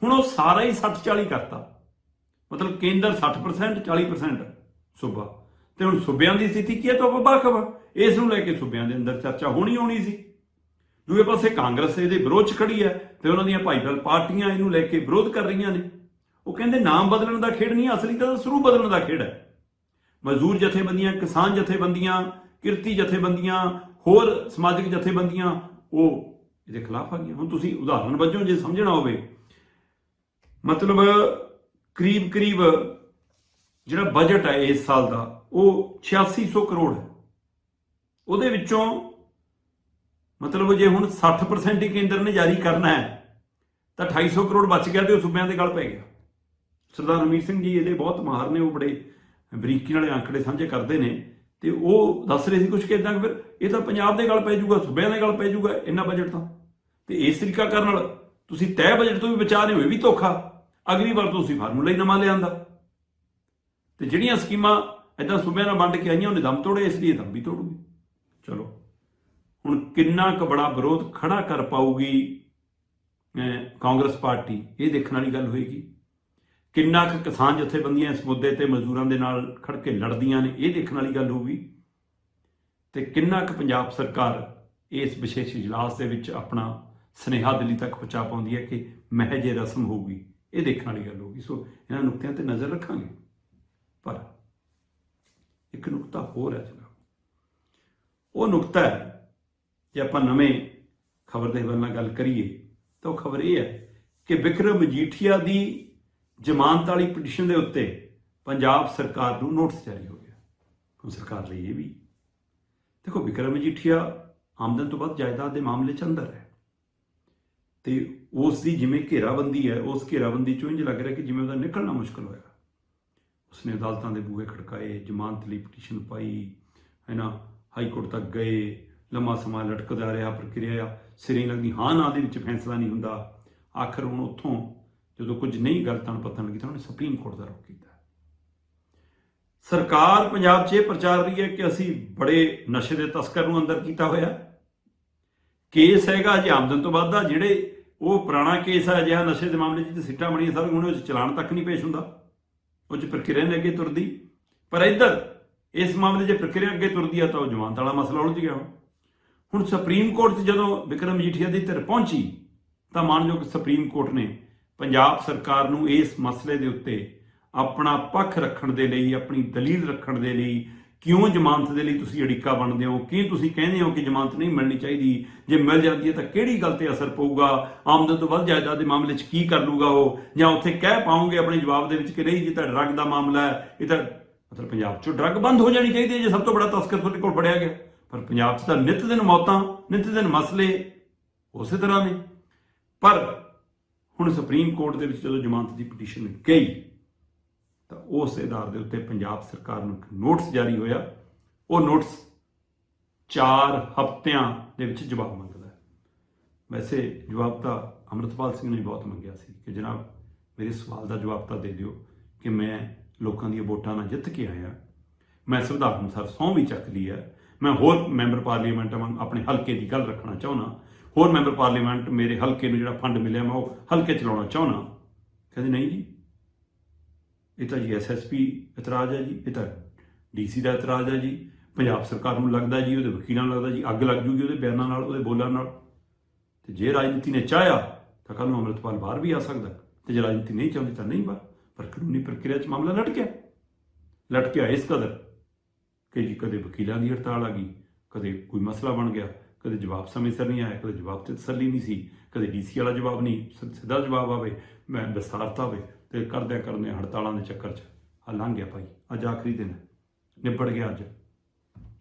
ਹੁਣ ਉਹ ਸਾਰਾ ਹੀ 60 40 ਕਰਤਾ। ਮਤਲਬ ਕੇਂਦਰ 60% 40% ਸੂਬਾ। ਤੇ ਹੁਣ ਸੂਬਿਆਂ ਦੀ ਸਥਿਤੀ ਕੀ ਹੈ ਤਾਂ ਆਪਾਂ ਬਾਖਬਰ ਇਸ ਨੂੰ ਲੈ ਕੇ ਸੂਬਿਆਂ ਦੇ ਅੰਦਰ ਚਰਚਾ ਹੋਣੀ ਹੋਣੀ ਸੀ। ਦੂਏ ਪਾਸੇ ਕਾਂਗਰਸ ਇਹਦੇ ਵਿਰੋਧ 'ਚ ਖੜੀ ਹੈ ਤੇ ਉਹਨਾਂ ਦੀਆਂ ਭਾਈਵਾਲ ਪਾਰਟੀਆਂ ਇਹਨੂੰ ਲੈ ਕੇ ਵਿਰੋਧ ਕਰ ਰਹੀਆਂ ਨੇ। ਉਹ ਕਹਿੰਦੇ ਨਾਮ ਬਦਲਣ ਦਾ ਖੇਡ ਨਹੀਂ, ਅਸਲੀ ਤਾਂ ਸਰੂਪ ਬਦਲਣ ਦਾ ਖੇਡ ਹੈ। ਮਜ਼ਦੂਰ ਜਥੇਬੰਦੀਆਂ, ਕਿਸਾਨ ਜਥੇਬੰਦੀਆਂ, ਕਿਰਤੀ ਜਥੇਬੰਦੀਆਂ, ਹੋਰ ਸਮਾਜਿਕ ਜਥੇਬੰਦੀਆਂ, ਉਹ ਇਹਦੇ ਖਿਲਾਫ ਆ ਗਈਆਂ। ਹੁਣ ਤੁਸੀਂ ਉਦਾਹਰਣ ਵਜੋਂ ਜੇ ਸਮਝਣਾ ਹੋਵੇ, ਮਤਲਬ ਕਰੀਬ ਕਰੀਬ ਜਿਹੜਾ ਬਜਟ ਹੈ ਇਸ ਸਾਲ ਦਾ, ਉਹ 8600 ਕਰੋੜ ਹੈ। ਉਹਦੇ ਵਿੱਚੋਂ ਮਤਲਬ ਜੇ ਹੁਣ 60% ਹੀ ਕੇਂਦਰ ਨੇ ਜਾਰੀ ਕਰਨਾ ਹੈ, ਤਾਂ 250 ਕਰੋੜ ਬਚ ਗਿਆ ਤੇ ਉਹ ਸੂਬਿਆਂ ਦੇ ਗਲ ਪੈ ਗਿਆ। ਸਰਦਾਰ ਰਮੀਤ ਸਿੰਘ ਜੀ ਇਹਦੇ ਬਹੁਤ ਮਾਹਰ ਨੇ, ਉਹ ਬੜੇ ਬਰੀਕੀ ਨਾਲੇ ਆંકੜੇ ਸਾਂਝੇ ਕਰਦੇ ਨੇ। ਤੇ ਉਹ ਦੱਸ ਰਹੇ ਸੀ ਕੁਝ ਕਿਦਾਂ ਕਿ ਫਿਰ ਇਹ ਤਾਂ ਪੰਜਾਬ ਦੇ ਗਲ ਪੈ ਜਾਊਗਾ, ਸੂਬਿਆਂ ਦੇ ਗਲ ਪੈ ਜਾਊਗਾ, ਇੰਨਾ ਬਜਟ ਤਾਂ। ਤੇ ਇਸ ਤਰੀਕਾ ਕਰਨ ਨਾਲ ਤੁਸੀਂ ਤੈਅ ਬਜਟ ਤੋਂ ਵੀ ਬਚਾ ਰਹੇ ਹੋ, ਇਹ ਵੀ ਧੋਖਾ। ਅਗਲੀ ਵਾਰ ਤੁਸੀਂ ਫਾਰਮੂਲਾ ਹੀ ਨਵਾਂ ਲਿਆਂਦਾ ਤੇ ਜਿਹੜੀਆਂ ਸਕੀਮਾਂ ਇਦਾਂ ਸੂਬਿਆਂ ਨਾਲ ਵੰਡ ਕੇ ਆਈਆਂ, ਉਹਨੇ ਦਮ ਤੋੜੇ, ਇਸ ਲਈ ਦਮ ਵੀ ਤੋੜੂਗੀ। ਚਲੋ, ਹੁਣ ਕਿੰਨਾ ਕੁ ਬੜਾ ਵਿਰੋਧ ਖੜਾ ਕਰ ਪਾਊਗੀ ਕਾਂਗਰਸ ਪਾਰਟੀ, ਇਹ ਦੇਖਣ ਵਾਲੀ ਗੱਲ ਹੋਏਗੀ। ਕਿੰਨਾ ਕੁ ਕਿਸਾਨ ਜਥੇਬੰਦੀਆਂ ਇਸ ਮੁੱਦੇ ਤੇ ਮਜ਼ਦੂਰਾਂ ਦੇ ਨਾਲ ਖੜ ਕੇ ਲੜਦੀਆਂ ਨੇ, ਇਹ ਦੇਖਣ ਵਾਲੀ ਗੱਲ ਹੋਊਗੀ। ਤੇ ਕਿੰਨਾ ਕੁ ਪੰਜਾਬ ਸਰਕਾਰ ਇਸ ਵਿਸ਼ੇਸ਼ ਇਜਲਾਸ ਦੇ ਵਿੱਚ ਆਪਣਾ ਸਨੇਹਾ ਦਿੱਲੀ ਤੱਕ ਪਹੁੰਚਾ ਪਾਉਂਦੀ ਹੈ ਕਿ ਮਹਿਜ ਇਹ ਰਸਮ ਹੋਊਗੀ, ਇਹ ਦੇਖਣ ਵਾਲੀ ਗੱਲ ਹੋਊਗੀ। ਸੋ ਇਹਨਾਂ ਨੁਕਤਿਆਂ ਤੇ ਨਜ਼ਰ ਰੱਖਾਂਗੇ। ਪਰ ਇੱਕ ਨੁਕਤਾ ਹੋਰ ਹੈ ਜਨਾਬ। ਉਹ ਨੁਕਤਾ ਹੈ, ਜੇ ਆਪਾਂ ਨਵੇਂ ਖਬਰ ਦੇ ਹਵਾਲੇ ਨਾਲ ਗੱਲ ਕਰੀਏ, ਤਾਂ ਉਹ ਖਬਰ ਇਹ ਹੈ ਕਿ ਵਿਕਰਮ ਮਜੀਠੀਆ ਦੀ ਜ਼ਮਾਨਤ ਵਾਲੀ ਪਟੀਸ਼ਨ ਦੇ ਉੱਤੇ ਪੰਜਾਬ ਸਰਕਾਰ ਨੂੰ ਨੋਟਿਸ ਜਾਰੀ ਹੋ ਗਿਆ। ਹੁਣ ਸਰਕਾਰ ਲਈ ਇਹ ਵੀ। ਦੇਖੋ, ਵਿਕਰਮ ਮਜੀਠੀਆ ਆਮਦਨ ਤੋਂ ਵੱਧ ਜਾਇਦਾਦ ਦੇ ਮਾਮਲੇ ਚ ਅੰਦਰ ਹੈ। ਤੇ ਉਸ ਦੀ ਜਿਵੇਂ ਘੇਰਾਬੰਦੀ ਹੈ, ਉਸ ਘੇਰਾਬੰਦੀ ਚੋਂ ਇੰਜ ਲੱਗ ਰਿਹਾ ਕਿ ਜਿਵੇਂ ਉਹਦਾ ਨਿਕਲਣਾ ਮੁਸ਼ਕਲ ਹੋਇਆ। ਉਸਨੇ ਅਦਾਲਤਾਂ ਦੇ ਬੂਹੇ ਖੜਕਾਏ, ਜ਼ਮਾਨਤ ਲਈ ਪਟੀਸ਼ਨ ਪਾਈ, ਹੈ ਨਾ? ਹਾਈ ਕੋਰਟ ਤੱਕ ਗਏ, ਲੰਮਾ ਸਮਾਂ ਲਟਕਦਾ ਰਿਹਾ, ਪ੍ਰਕਿਰਿਆ ਸਿਰੇ ਲੱਗਦੀ ਹਾਂ, ਨਾ ਦੇ ਵਿੱਚ ਫੈਸਲਾ ਨਹੀਂ ਹੁੰਦਾ। ਆਖਰ ਹੁਣ ਉੱਥੋਂ ਜਦੋਂ ਕੁਝ ਨਹੀਂ ਗੱਲ ਤਾਂ ਪਤਾ ਲੱਗੀ ਤਾਂ ਉਹਨੇ ਸੁਪਰੀਮ ਕੋਰਟ ਦਾ ਰੁਖ ਕੀਤਾ। ਸਰਕਾਰ ਪੰਜਾਬ 'ਚ ਇਹ ਪ੍ਰਚਾਰ ਰਹੀ ਹੈ ਕਿ ਅਸੀਂ ਬੜੇ ਨਸ਼ੇ ਦੇ ਤਸਕਰ ਨੂੰ ਅੰਦਰ ਕੀਤਾ ਹੋਇਆ। ਕੇਸ ਹੈਗਾ ਜੇ ਆਮਦਨ ਤੋਂ ਵੱਧ ਦਾ ਜਿਹੜੇ ਉਹ ਪੁਰਾਣਾ ਕੇਸ ਹੈ ਜਿਹਾ ਨਸ਼ੇ ਦੇ ਮਾਮਲੇ 'ਚ ਤੇ ਸਿੱਟਾ ਬਣੀਆਂ ਸਾਰੇ ਉਹਨੇ ਵਿੱਚ ਚਲਾਨ ਤੱਕ ਨਹੀਂ ਪੇਸ਼ ਹੁੰਦਾ। ਉਹ 'ਚ ਪ੍ਰਕਿਰਿਆ ਨੇ ਅੱਗੇ ਤੁਰਦੀ। ਪਰ ਇੱਧਰ, ਇਸ ਮਾਮਲੇ 'ਚ ਪ੍ਰਕਿਰਿਆ ਅੱਗੇ ਤੁਰਦੀ ਆ ਤਾਂ ਉਹ ਜ਼ਮਾਨਤ ਵਾਲਾ ਮਸਲਾ ਉਲਝ ਗਿਆ ਹੁਣ। ਸੁਪਰੀਮ ਕੋਰਟ 'ਚ ਜਦੋਂ ਵਿਕਰਮ ਮਜੀਠੀਆ ਦੀ ਧਿਰ ਪਹੁੰਚੀ, ਤਾਂ ਮਾਨਯੋਗ ਸੁਪਰੀਮ ਕੋਰਟ ਨੇ ਪੰਜਾਬ ਸਰਕਾਰ ਨੂੰ ਇਸ ਮਸਲੇ ਦੇ ਉੱਤੇ ਆਪਣਾ ਪੱਖ ਰੱਖਣ ਦੇ ਲਈ, ਆਪਣੀ ਦਲੀਲ ਰੱਖਣ ਦੇ ਲਈ ਕਿਉਂ ਜ਼ਮਾਨਤ ਦੇ ਲਈ ਤੁਸੀਂ ਅੜਿੱਕਾ ਬਣਦੇ ਹੋ? ਕੀ ਤੁਸੀਂ ਕਹਿੰਦੇ ਹੋ ਕਿ ਜ਼ਮਾਨਤ ਨਹੀਂ ਮਿਲਣੀ ਚਾਹੀਦੀ? ਜੇ ਮਿਲ ਜਾਂਦੀ ਹੈ ਤਾਂ ਕਿਹੜੀ ਗੱਲ ਤੇ ਅਸਰ ਪਊਗਾ? ਆਮਦਨ ਤੋਂ ਵੱਧ ਜਾਇਦਾਦ ਦੇ ਮਾਮਲੇ 'ਚ ਕੀ ਕਰ ਲੂਗਾ ਉਹ? ਜਾਂ ਉੱਥੇ ਕਹਿ ਪਾਉਂਗੇ ਆਪਣੇ ਜਵਾਬ ਦੇ ਵਿੱਚ ਕਿ ਨਹੀਂ ਜੀ ਤਾਂ ਡਰੱਗ ਦਾ ਮਾਮਲਾ ਹੈ, ਇਹ ਤਾਂ ਮਤਲਬ ਪੰਜਾਬ 'ਚੋਂ ਡਰੱਗ ਬੰਦ ਹੋ ਜਾਣੀ ਚਾਹੀਦੀ ਹੈ ਜੇ ਸਭ ਤੋਂ ਬੜਾ ਤਸਕਰ ਤੁਹਾਡੇ ਕੋਲ ਫੜਿਆ ਗਿਆ। ਪਰ ਪੰਜਾਬ 'ਚ ਤਾਂ ਨਿਤ ਦਿਨ ਮੌਤਾਂ, ਨਿਤ ਦਿਨ ਮਸਲੇ ਉਸੇ ਤਰ੍ਹਾਂ ਨੇ। ਪਰ ਹੁਣ ਸੁਪਰੀਮ ਕੋਰਟ ਦੇ ਵਿੱਚ ਜਦੋਂ ਜ਼ਮਾਨਤ ਦੀ ਪਟੀਸ਼ਨ ਗਈ, ਤਾਂ ਉਸ ਆਧਾਰ ਦੇ ਉੱਤੇ ਪੰਜਾਬ ਸਰਕਾਰ ਨੂੰ ਇੱਕ ਨੋਟਿਸ ਜਾਰੀ ਹੋਇਆ। ਉਹ ਨੋਟਿਸ 4 ਹਫ਼ਤਿਆਂ ਦੇ ਵਿੱਚ ਜਵਾਬ ਮੰਗਦਾ ਹੈ। ਵੈਸੇ ਜਵਾਬ ਤਾਂ ਅਮਰਤਪਾਲ ਸਿੰਘ ਨੇ ਬਹੁਤ ਮੰਗਿਆ ਸੀ ਕਿ ਜਨਾਬ ਮੇਰੇ ਸਵਾਲ ਦਾ ਜਵਾਬ ਤਾਂ ਦੇ ਦਿਓ ਕਿ ਮੈਂ ਲੋਕਾਂ ਦੀਆਂ ਵੋਟਾਂ ਨਾਲ ਜਿੱਤ ਕੇ ਆਇਆ। ਮੈਂ ਸੰਵਿਧਾਨ ਅਨੁਸਾਰ ਸਹੁੰ ਵੀ ਚੱਕ ਲਈ ਹੈ। ਮੈਂ ਹੋਰ ਮੈਂਬਰ ਪਾਰਲੀਮੈਂਟ ਵਾਂਗ ਆਪਣੇ ਹਲਕੇ ਦੀ ਗੱਲ ਰੱਖਣਾ ਚਾਹੁੰਦਾ। ਹੋਰ ਮੈਂਬਰ ਪਾਰਲੀਮੈਂਟ ਮੇਰੇ ਹਲਕੇ ਨੂੰ ਜਿਹੜਾ ਫੰਡ ਮਿਲਿਆ, ਮੈਂ ਉਹ ਹਲਕੇ ਚਲਾਉਣਾ ਚਾਹੁੰਦਾ। ਕਹਿੰਦੇ ਨਹੀਂ ਜੀ। ਇਹ ਤਾਂ ਜੀ ਐਸਐਸਪੀ ਇਤਰਾਜ਼ ਹੈ ਜੀ, ਇਹ ਤਾਂ ਡੀਸੀ ਦਾ ਇਤਰਾਜ਼ ਹੈ ਜੀ। ਪੰਜਾਬ ਸਰਕਾਰ ਨੂੰ ਲੱਗਦਾ ਜੀ, ਉਹਦੇ ਵਕੀਲਾਂ ਨੂੰ ਲੱਗਦਾ ਜੀ, ਅੱਗ ਲੱਗ ਜੂਗੀ ਉਹਦੇ ਬਿਆਨਾਂ ਨਾਲ, ਉਹਦੇ ਬੋਲਾਂ ਨਾਲ। ਤੇ ਜੇ ਰਾਜਨੀਤੀ ਨੇ ਚਾਹਿਆ, ਤਾਂ ਕੱਲ੍ਹ ਨੂੰ ਅੰਮ੍ਰਿਤਪਾਲ ਬਾਹਰ ਵੀ ਆ ਸਕਦਾ। ਤੇ ਜੇ ਰਾਜਨੀਤੀ ਨਹੀਂ ਚਾਹੁੰਦੀ ਤਾਂ ਨਹੀਂ ਬਾਹਰ। ਪਰ ਕਾਨੂੰਨੀ ਪ੍ਰਕਿਰਿਆ 'ਚ ਮਾਮਲਾ ਲਟਕਿਆ। ਲਟਕਿਆ ਇਸ ਕਦਰ ਕਿ ਜੀ ਕਦੇ ਵਕੀਲਾਂ ਦੀ ਹੜਤਾਲ ਆ ਗਈ, ਕਦੇ ਕੋਈ ਮਸਲਾ ਬਣ ਗਿਆ। ਕਦੇ ਜਵਾਬ ਸਮੇਂ ਸਿਰ ਨਹੀਂ ਆਇਆ, ਕਦੇ ਜਵਾਬ ਤੇ ਤਸੱਲੀ ਨਹੀਂ ਸੀ, ਕਦੇ ਡੀਸੀ ਵਾਲਾ ਜਵਾਬ ਨਹੀਂ ਸ- ਸਿੱਧਾ ਜਵਾਬ ਆਵੇ, ਮੈਂ ਵਿਸਤਾਰਤਾ ਹੋਵੇ ਤੇ ਕਰਦਿਆਂ ਕਰਦਿਆਂ ਹੜਤਾਲਾਂ ਦੇ ਚੱਕਰ 'ਚ ਆ ਲੰਘ ਗਿਆ ਭਾਈ, ਅੱਜ ਆਖਰੀ ਦਿਨ ਨਿਬੜ ਗਿਆ ਅੱਜ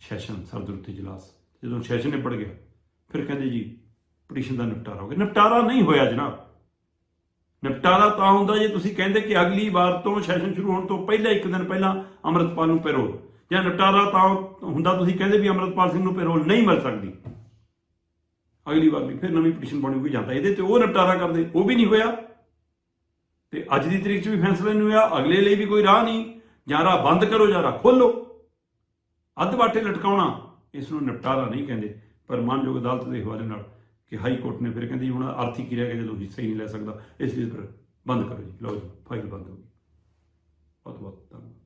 ਸੈਸ਼ਨ ਸਰਦਰੁੱਤੀ ਇਜਲਾਸ। ਜਦੋਂ ਸੈਸ਼ਨ ਨਿਬੜ ਗਿਆ, ਫਿਰ ਕਹਿੰਦੇ ਜੀ, ਪਟੀਸ਼ਨ ਦਾ ਨਿਪਟਾਰਾ ਹੋ ਗਿਆ। ਨਿਪਟਾਰਾ ਨਹੀਂ ਹੋਇਆ ਜਨਾਬ। ਨਿਪਟਾਰਾ ਤਾਂ ਹੁੰਦਾ ਜੇ ਤੁਸੀਂ ਕਹਿੰਦੇ ਕਿ ਅਗਲੀ ਵਾਰ ਤੋਂ ਸੈਸ਼ਨ ਸ਼ੁਰੂ ਹੋਣ ਤੋਂ ਪਹਿਲਾਂ, ਇੱਕ ਦਿਨ ਪਹਿਲਾਂ ਅੰਮ੍ਰਿਤਪਾਲ ਨੂੰ ਪੈਰੋਲ। ਜਾਂ ਨਿਪਟਾਰਾ ਤਾਂ ਹੁੰਦਾ ਤੁਸੀਂ ਕਹਿੰਦੇ ਵੀ ਅੰਮ੍ਰਿਤਪਾਲ ਸਿੰਘ ਨੂੰ ਪੈਰੋਲ ਨਹੀਂ ਮਿਲ ਸਕਦੀ। ਅਗਲੀ ਵਾਰ ਵੀ ਫਿਰ ਨਵੀਂ ਪਟੀਸ਼ਨ ਪਾਉਣੀ ਕੋਈ ਜਾਂਦਾ। ਇਹਦੇ ਤੇ ਉਹ ਨਿਪਟਾਰਾ ਕਰਦੇ, ਉਹ ਵੀ ਨਹੀਂ ਹੋਇਆ। ਤੇ ਅੱਜ ਦੀ ਤਰੀਕ 'ਚ ਵੀ ਫੈਸਲਾ ਨਹੀਂ ਹੋਇਆ, ਅਗਲੇ ਲਈ ਵੀ ਕੋਈ ਰਾਹ ਨਹੀਂ। ਜਾਂ ਰਾਹ ਬੰਦ ਕਰੋ ਜਾਂ ਰਾਹ ਖੋਲੋ ਅੱਧ ਬਾਟੇ ਲਟਕਾਉਣਾ, ਇਸ ਨੂੰ ਨਿਪਟਾਰਾ ਨਹੀਂ ਕਹਿੰਦੇ। ਪਰ ਮਾਨਯੋਗ ਅਦਾਲਤ ਦੇ ਹਵਾਲੇ ਨਾਲ ਕਿ ਹਾਈ ਕੋਰਟ ਨੇ ਫਿਰ ਕਹਿੰਦੀ ਜੀ ਹੁਣ ਆਰਥਿਕ ਕਿਰਿਆ ਕਿ ਜਦੋਂ ਹਿੱਸਾ ਹੀ ਨਹੀਂ ਲੈ ਸਕਦਾ। ਇਸ ਲਈ ਬੰਦ ਕਰੋ ਜੀ। ਲਓ ਜੀ, ਫਾਈਲ ਬੰਦ ਹੋ ਗਈ। ਬਹੁਤ ਬਹੁਤ ਧੰਨਵਾਦ।